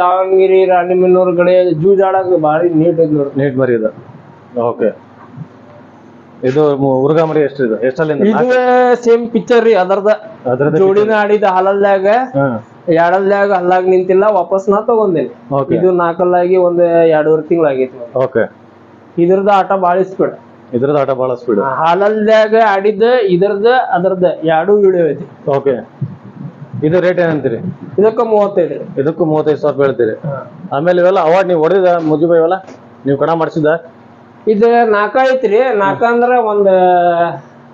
ದಾವಣಗೆರೆ ರಾಣಿಮನೂರ್ ಕಡೆ ಜೂಜ್ ಆಡಕ್ ಭಾರಿ ನೀಟ್ ಐತಿ ನೋಡ್ರಿ. ನೀಟ್ ಮರಿ ಇದು. ಓಕೆ ಇದು ಉರ್ಗ ಮರಿ ಎಷ್ಟು ಇದು? ಎಷ್ಟಲ್ಲಿಂದ ಇದು ಸೇಮ್ ಪಿಕ್ಚರ್ ರೀ ಅದರ್ದ ಅದ್ರದ್ದು ಜೋಡಿನ ಆಡಿದ ಹಲಲ್ದಾಗ ಎರಡಲ್ದಾಗ ಹಲ್ಲಾಗ ನಿಂತಿಲ್ಲ ವಾಪಸ್ ನಾ ತಗೊಂಡೇನಿ. ಇದು ನಾಲ್ಕಲ್ಲಾಗಿ ಒಂದ್ ಎರಡೂವರೆ ತಿಂಗಳಾಗೈತಿ ಓಕೆ ಇದ್ರದ ಆಟ ಭಾಳ ಸ್ಪೀಡ್ ಇದ್ರದ್ದು ಆಟ ಬಹಳ ಸ್ಪೀಡ್ ಹಾಲಲ್ದಾಗ ಆಡಿದ್ದ ಇದ್ರದ ಅದರದ ಎರಡು ವಿಡಿಯೋ ಐತಿ. ಓಕೆ ಇದು ರೇಟ್ ಏನಂತೀರಿ? ಇದಕ್ಕ ಮೂವತ್ತೈದು. ಇದಕ್ಕೂ ಮೂವತ್ತೈದು ಸಾವಿರ ರೂಪಾಯಿ ಹೇಳ್ತೀರಿ ಆಮೇಲೆ ಇವೆಲ್ಲ ಅವಾರ್ಡ್ ನೀವು ಹೊಡೆದ ಮುಜುಬ ಇವೆಲ್ಲ? ನೀವು ಕಣ ಮಾಡಿಸಿದ ಇದು ನಾಲ್ಕ ಐತ್ರಿ. ಅಂದ್ರ ಒಂದ್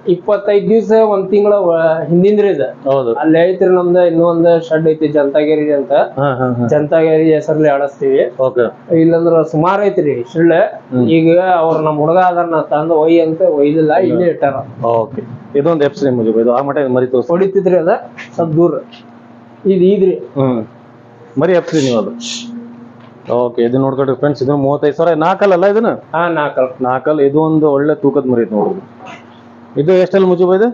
ಇಪ್ಪತ್ತೈದ್ ದಿವ್ಸ ಒಂದ್ ತಿಂಗಳ ಹಿಂದಿಂದ್ರಿ ಇದ. ಹೌದು. ಅಲ್ಲಿ ಐತ್ರಿ ನಮ್ದ ಇನ್ನೊಂದ್ ಶೆಡ್ ಐತಿ ಜನತಾಗೇರಿ ಅಂತ. ಹಾ ಹಾ ಹಾ. ಜನತಾಗಿರಿ ಹೆಸರ್ಲಿ ಆಡಸ್ತೀವಿ. ಓಕೆ. ಇಲ್ಲಂದ್ರ ಸುಮಾರ್ ಐತ್ರಿ ಶಿಳ್ಳ ಈಗ ಅವ್ರ ನಮ್ ಹುಡುಗ ಅದನ್ನ ತಂದು ಒಯ್ ಅಂತ ಒಯ್ದಿಲ್ಲ ಇಲ್ಲೇ. ಇಟ್ಟಾರ. ಓಕೆ. ಇದೊಂದು ಎಪ್ಸ್ ಮುಜುಬ ಇದು ಆ ಮಟ್ಟ ಮರಿ ತೋರಿಸಿ ಹೊಡಿತಿದ್ರಿ ಅದ ಸ್ವಲ್ಪ ದೂರ. ಇದ್ ಇದ್ರಿ ಹ್ಮ್. ಮರಿ ಎಪ್ಸ್ ನೀವು ಅದು. ಓಕೆ ಇದು ನೋಡ್ಕೊಡ್ರಿ ಫ್ರೆಂಡ್ಸ್ ಇದು ಮೂವತ್ತೈದು ಸಾವಿರ ನಾಲ್ಕಲ್ಲ ಇದನ್ನ? ಹಾ ನಾಲ್ಕಲ್ ನಾಲ್ಕಲ್ ಇದು ಒಂದು ಒಳ್ಳೆ ತೂಕದ ಮರಿ ಐತೆ ನೋಡ್ರಿ. ಇದು ಎಷ್ಟಲ್ಲಿ ಮುಜುಬ ಇದು?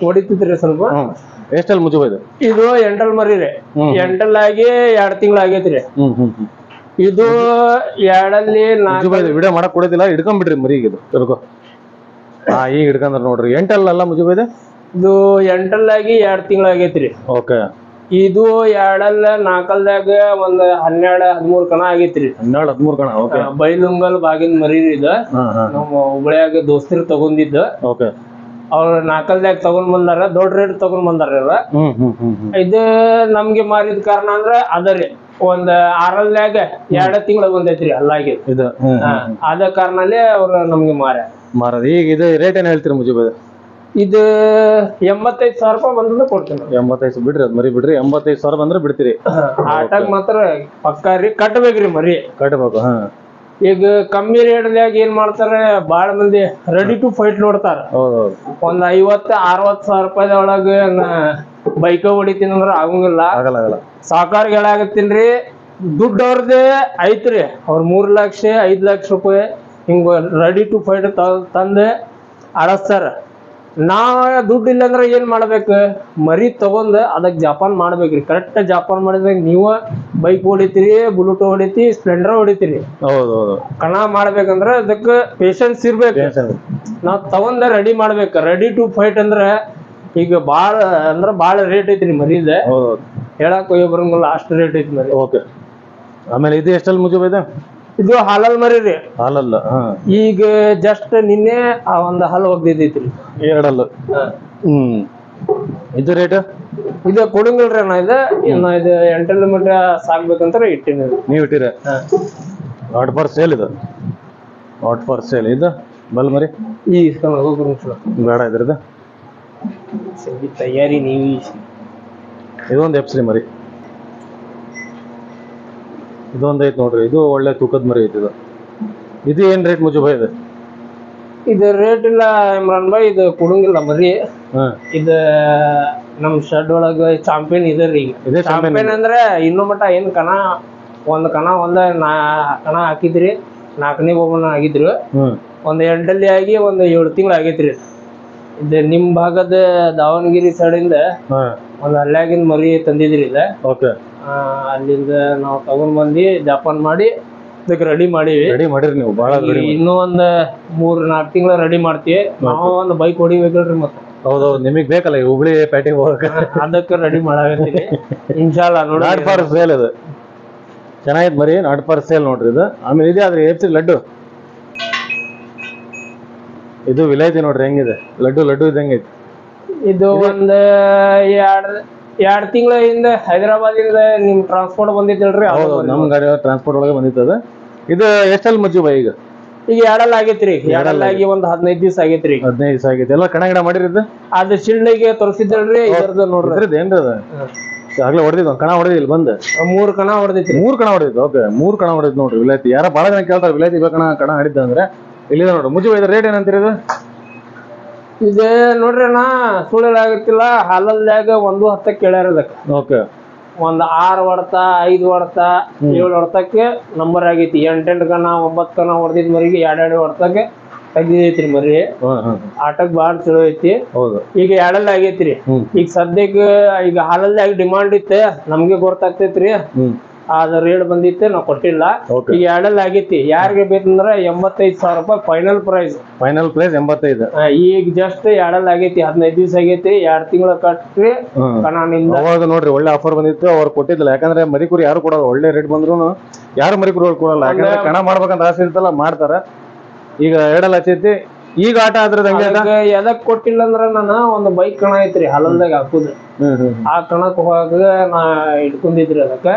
ಹೊಡಿತಿದ್ರಿ ಸ್ವಲ್ಪ. ಎಷ್ಟಲ್ಲಿ ಮುಜುಬ ಇದು? ಇದು ಎಂಟಲ್ ಮರಿ ರೀ. ಎಂಟಲ್ ಆಗಿ ಎರಡ್ ತಿಂಗಳ ಆಗೈತ್ರಿ ಹ್ಮ್ ಹ್ಮ್ ಹ್ಮ್. ಇದು ಎರಡಲ್ಲಿ ನಾಲ್ಕು ಮುಜುಬ ಇದು. ವಿಡಿಯೋ ಮಾಡಕ್ ಕೊಡೋದಿಲ್ಲ. ಹಿಡ್ಕೊಂಡ್ಬಿಡ್ರಿ ಮರಿಗೆ ಇದು. ತಿರ್ಗೋ. ಹಾ ಈಗ ಹಿಡ್ಕೊಂಡ್ರ ನೋಡ್ರಿ. ಎಂಟಲ್ ಮುಜುಬ ಇದೆ? ಇದು ಎಂಟಲ್ ಆಗಿ ಎರಡ್ ತಿಂಗಳ ಆಗೈತ್ರಿ ಓಕೆ. ಇದು ಎರಡಲ್ಲ ನಾಲ್ಕಲ್ದಾಗ ಒಂದ್ ಹನ್ನೆರಡ್ ಹದಿಮೂರ್ ಕಣ ಆಗೇತ್ರಿ. ಹನ್ನೆರಡು ಹದಿಮೂರು ಕಣ ಓಕೆ ಆ, ಬೈಲುಂಗಲ್ ಬಾಗಿನ ಮರಿ ಇದ. ಹಾ ಹಾ. ನಮ್ಮ ಹುಬ್ಳ್ಯಾಗ ದೋಸ್ತರು ತಗೊಂಡಿದ್ದ ಓಕೆ ಅವ್ರ ನಾಲ್ಕಲ್ದಾಗ ತಗೊಂಡ್ ಬಂದಾರ ದೊಡ್ಡ ರೇಟ್ ತಗೊಂಡ್ ಬಂದಾರ ಇವ್ರ. ಹ್ಮ್ ಹ್ಮ್ ಹ್ಮ್ ಹ್ಮ್. ಇದು ನಮ್ಗೆ ಮಾರಿದ ಕಾರಣ ಅಂದ್ರ ಅದರಿ ಒಂದ್ ಆರಲ್ದಾಗ ಎರಡ ತಿಂಗಳ ಬಂದೈತ್ರಿ ಅಲ್ಲಾಗಿ. ಇದು ಹ್ಮ್ ಆದ ಕಾರಣಲ್ಲೇ ಅವ್ರ ನಮ್ಗೆ ಮಾರ ಮಾರದ ಈಗ ಇದು ರೇಟ್ ಏನ್ ಹೇಳ್ತೀರಿ ಮುಜೀಬ್ ಇದು ಇದು ಎಂಬತ್ತೈದು ಸಾವಿರ ರೂಪಾಯಿ ಬಂದ್ರೆ ಕೊಡ್ತೀನಿ ಎಂಬತ್ತೈದು ಬಿಡ್ರಿ ಅದ್ ಮರಿ ಬಿಡ್ರಿ. ಎಂಬತ್ತೈದು ಸಾವಿರ ಬಂದ್ರೆ ಬಿಡ್ತೀರಿ. ಆಟಕ್ ಮಾತ್ರ ಪಕ್ಕ ರೀ ಕಟ್ಬೇಕ್ರಿ ಮರಿ. ಕಟ್ಬೇಕು ಹಾ. ಈಗ ಕಮ್ಮಿ ರೇಟ್ದಾಗ ಏನ್ ಮಾಡ್ತಾರೆ ಬಾಳ ಮಂದಿ ರೆಡಿ ಟು ಫೈಟ್ ನೋಡ್ತಾರ. ಒಂದ್ ಐವತ್ ಅರವತ್ ಸಾವಿರ ರೂಪಾಯಿ ಒಳಗ ಬೈಕ ಹೊಡಿತೀನಿ ಅಂದ್ರ ಆಗಂಗಿಲ್ಲ. ಆಗಲ್ಲ ಆಗಲ್ಲ. ಹೇಳಾಗತ್ತೀನ್ರಿ ದುಡ್ಡು ಅವ್ರದ್ದೇ ಐತ್ರಿ. ಅವ್ರ ಮೂರ್ ಲಕ್ಷ ಐದ್ ಲಕ್ಷ ರೂಪಾಯಿ ಹಿಂಗ ರೆಡಿ ಟು ಫೈಟ್ ತಂದೆ ಆಡಸ್ತಾರ ನಾವ್ ದುಡ್ಡು ಇಲ್ಲಂದ್ರೆ ಏನ್ ಮಾಡ್ಬೇಕು? ಮರಿ ತಗೊಂಡ್ ಅದಕ್ ಜಪಾನ್ ಮಾಡ್ಬೇಕ್ರಿ. ಕರೆಕ್ಟ್ ಜಪಾನ್ ಮಾಡಿದ್ರೆ ನೀವ ಬೈಕ್ ಹೊಡಿತೀರಿ ಬುಲೆಟ್ ಹೊಡಿತಿ ಸ್ಪ್ಲೆಂಡರ್ ಹೊಡಿತೀರಿ. ಹೌದು ಹೌದು ಕಣ ಮಾಡ್ಬೇಕಂದ್ರ ಅದಕ್ಕ ಪೇಶನ್ಸ್ ಇರ್ಬೇಕು. ನಾವ್ ತಗೊಂಡ ರೆಡಿ ಮಾಡ್ಬೇಕು. ರೆಡಿ ಟು ಫೈಟ್ ಅಂದ್ರ ಈಗ ಬಾಳ ಅಂದ್ರೆ ಬಾಳ ರೇಟ್ ಐತ್ರಿ ಮರಿದ. ಹೇಳಕ್ ಹೋಗಿ ಬರಂಗಿಲ್ಲ ಅಷ್ಟು ರೇಟ್ ಐತಿ ಮರಿ. ಓಕೆ ಆಮೇಲೆ ಇದು ಎಷ್ಟಲ್ಲಿ ಮುಜುಬ ಇದೆ ಹಾಲಲ್ ಮರಿ ರೀ ಹಾಲಲ್ಲ ಈಗ ಜಸ್ಟ್ ನಿನ್ನೆ ಆ ಒಂದು ಹಾಲು ಒಗ್ದಿದ್ದೈತ್ರಿ. ಎರಡಲ್ಲ. ಹ್ಮ್. ಇದು ರೇಟ್ ಇದು ಕೊಡಂಗಿಲ್ರಿ ಅಣ್ಣ ಇದು ಇನ್ನ ಇದು ಎಂಟು ಮೀಟರ್ ಸಾಕ್ಬೇಕಂತ ಇಟ್ಟಿನಿ. ನೀವು ಇಟ್ಟಿರ? ನಾಟ್ ಫಾರ್ ಸೇಲ್ ಇದು. ನಾಟ್ ಫಾರ್ ಸೇಲ್ ಇದು ಬಲ್ ಮರಿ? ಈ ಇಸ್ಕೊಂಡು ಹೋಗ್ರಿ ನಿಮಿಷ ಬೇಡ ಇದ್ರದ್ದು. ಸರಿ ತಯಾರಿ ನೀವು ಇದೊಂದು ಎಪ್ಸ್ರಿ ಮರಿ. ಇದೊಂದು ಐತೆ ನೋಡ್ರಿ ಇದು ಒಳ್ಳೆ ತೂಕದ ಮರಿ ಐತಿ ಇದು. ಇದು ಏನ್ ರೇಟ್ ಮುಜುಬ ಇದೆ? ಇದು ರೇಟ್ ಇಲ್ಲ ಇಮ್ರಾನ್ ಭಾಯ್ ಇದು ಕೊಡಂಗಿಲ್ಲ ಮರಿ. ಹಾ. ಇದು ನಮ್ ಶೆಡ್ ಒಳಗ ಚಾಂಪಿಯನ್ ಇದೆ ರೀ. ಇದೇ ಚಾಂಪಿಯನ್ ಚಾಂಪಿಯನ್ ಅಂದ್ರೆ ಇನ್ನು ಮಟ್ಟ ಏನ್ ಕಣ ಒಂದ್ ಕಣ ಒಂದ ನಾ ಕಣ ಹಾಕಿದ್ರಿ ನಾಲ್ಕನೇ ಒಬ್ಬನ ಆಗಿದ್ರು. ಹ್ಮ್ ಒಂದ್ ಎಂಟಲ್ಲಿ ಆಗಿ ಒಂದ್ ಏಳು ತಿಂಗಳು ಆಗೈತ್ರಿ. ಇದು ನಿಮ್ ಭಾಗದ ದಾವಣಗೆರೆ ಸೈಡಿಂದ ಹಾ. ಒಂದ್ ಹಳ್ಳಿಯಾಗಿನ ಮರಿ ತಂದಿದ್ರಿ ಇದ. ಓಕೆ. ಅಲ್ಲಿಂದ ನಾವು ತಗೊಂಡ್ ಬಂದು ಜಪಾನ್ ಮಾಡಿ ಇದಕ್ಕೆ ರೆಡಿ ಮಾಡಿವಿ. ರೆಡಿ ಮಾಡಿರಿ ನೀವು ಬಹಳ ಇನ್ನೂ ಒಂದ್ ಮೂರ್ ನಾಲ್ಕು ತಿಂಗಳ ರೆಡಿ ಮಾಡ್ತೀವಿ. ನಾವು ಒಂದು ಬೈಕ್ ಹೊಡಿಬೇಕಲ್ರಿ ಮತ್ತೆ. ಹೌದೌದು ನಿಮಗ್ ಬೇಕಲ್ಲ ಈ ಹುಬ್ಳಿ ಪ್ಯಾಟಿಗೆ ಹೋಗಕ್ಕೆ? ಅದಕ್ಕೆ ರೆಡಿ ಮಾಡಾಕತ್ತೀನಿ. ಇನ್ಶಾಲ್ಲ ನೋಡಿ ನಾಟ್ ಫಾರ್ ಸೇಲ್ ಇದು. ಚೆನ್ನಾಗಿತ್ತು ಮರಿ ನಾಟ್ ಫಾರ್ ಸೇಲ್ ನೋಡ್ರಿ ಇದು. ಆಮೇಲೆ ಇದೆ ಆದ್ರೆ ಏಪ್ಸಿ ಲಡ್ಡು. ಇದು ವಿಲಾಯ್ತಿ ನೋಡ್ರಿ ಹೆಂಗಿದೆ? ಲಡ್ಡು ಲಡ್ಡು ಇದ್ದಂಗೆ ಐತಿ ಇದು? ಒಂದ್ ಎರಡ್ ಎರಡ್ ತಿಂಗಳ ಹಿಂದೆ ಹೈದರಾಬಾದಿಂದ ನಿಮ್ ಟ್ರಾನ್ಸ್ಪೋರ್ಟ್ ಬಂದಿತ್ತಲ್ರಿ ಅದು ಹೌದು. ನಮ್ಮ ಗಾಡಿ ಟ್ರಾನ್ಸ್ಪೋರ್ಟ್ ಒಳಗೆ ಬಂದಿತ್ತದ ಇದು ಎಷ್ಟಲ್ಲಿ ಮಜ್ಜು ಬಾಯಿ ಈಗ? ಈಗ ಎರಡಲ್ಲ ಆಗೈತ್ರಿ ಎರಡಲ್ಲ ಆಗಿ ಒಂದ್ ಹದಿನೈದು ದಿವಸ ಆಗೈತ್ರಿ ಹದಿನೈದು ದಿವಸ ಆಗೈತಿ. ಎಲ್ಲ ಕಣ ಗಿಡ ಮಾಡಿರಿದ್ದು ಅದು ಶಿಳ್ಳಿಗೆ ತೋರಿಸಿದ್ದಲ್ರಿ ಇದ್ರದ್ದು ನೋಡ್ರಿ. ಇದ್ರದ್ದು ಏನ್ರಿ ಅದ? ಆಗ್ಲೇ ಹೊಡೆದಿದ್ದು ಕಣ ಹೊಡೆದಿಲ್ಲ ಬಂದು? ಮೂರ್ ಕಣ ಹೊಡೆದೈತ್ರಿ. ಮೂರ್ ಕಣ ಹೊಡೆದಿದ್ದು ಓಕೆ. ಮೂರ್ ಕಣ ಹೊಡೆದ್ ನೋಡ್ರಿ ವಿಲಾಯ್ತಿ. ಯಾರ ಬಹಳ ಜನ ಕೇಳ್ತಾರೆ ವಿಲಾಯ್ತಿ ಇವಾಗ ಕಣ ಹಿಡಿದ ಅಂದ್ರೆ. ಇಲ್ಲಿ ನೋಡ್ರಿ ಮುಜು ರೇಟ್ ಏನಂತೀರಿ ಇದು? ಇದು. ನೋಡ್ರಿ ಅಣ್ಣ ಸುಳ್ಳು ಆಗತ್ತಿಲ್ಲ. ಹಾಲಲ್ದಾಗ ಒಂದು ಹತ್ತ ಕೇಳ್ಯಾರ ಅದಕ್ಕೆ. ಓಕೆ. ಒಂದ್ ಆರ್ ಹೊಡ್ತ ಐದ್ ಹೊಡ್ತ ಏಳು ಹೊಡ್ತಕ್ಕೆ ನಂಬರ್ ಆಗೈತಿ. ಎಂಟೆಂಟ್ ಕಣ ಒಂಬತ್ ಕಣ ಹೊಡೆದಿದ್ ಮರಿಗೆ ಎರಡೆರಡು ಹೊಡ್ತಕ್ಕೆ ತೆಗ್ದೈತ್ರಿ ಮರಿ. ಆಟಕ್ ಬಾಳ್ ಚಲೋ ಐತಿ. ಹೌದು. ಈಗ ಎರಡಲ್ಲಿ ಆಗೈತ್ರಿ. ಈಗ ಸದ್ಯಕ್ಕೆ ಈಗ ಹಾಲಲ್ದಾಗ ಡಿಮಾಂಡ್ ಇತ್ತೆ ನಮ್ಗೆ ಗೊತ್ತಾಗ್ತೈತ್ರಿ. ಅದ ರೇಟ್ ಬಂದಿತ್ತು ನಾವು ಕೊಟ್ಟಿಲ್ಲ. ಈಗ ಎರಡಲ್ಲಿ ಆಗೈತಿ ಯಾರಿಗೆ ಬೇಕಂದ್ರ ಎಂಬತ್ತೈದು ಸಾವಿರ ರೂಪಾಯಿ ಫೈನಲ್ ಪ್ರೈಸ್ ಫೈನಲ್ ಪ್ರೈಸ್ ಎಂಬತ್ತೈದು. ಈಗ ಜಸ್ಟ್ ಎರಡಲ್ಲಿ ಆಗೈತಿ ಹದಿನೈದು ದಿವಸ ಆಗೈತಿ ಎರಡ್ ತಿಂಗಳ ಕಟ್ಟಿ ಕಣನಿಂದ ಅವಾಗ ನೋಡ್ರಿ ಒಳ್ಳೆ ಆಫರ್ ಬಂದಿತ್ತು ಅವ್ರು ಕೊಟ್ಟಿದ್ದಿಲ್ಲ. ಯಾಕಂದ್ರೆ ಮರಿಕುರಿ ಯಾರು ಕೊಡಲ್ಲ ಒಳ್ಳೆ ರೇಟ್ ಬಂದ್ರು ಯಾರು ಮರಿಕುರಿ ಕೊಡಲ್ಲ. ಯಾಕಂದ್ರೆ ಕಣ ಮಾಡ್ಬೇಕಂತ ಆಸೆ ಇರ್ತಲ್ಲ ಮಾಡ್ತಾರ. ಈಗ ಎರಡಲ್ಲಿ ಹಚ್ಚೈತಿ ಈಗ ಆಟ ಅದಕ್ಕ ಎದಕ್ ಕೊಟ್ಟಿಲ್ಲ ಅಂದ್ರ ನಾನು ಒಂದು ಬೈಕ್ ಕಣ ಐತ್ರಿ ಹಲಲ್ದಾಗ ಹಾಕುದ್. ಆ ಕಣಕ್ ಹೋಗಾಕ ನಾ ಇಟ್ಕೊಂಡಿದ್ರಿ ಅದಕ್ಕ.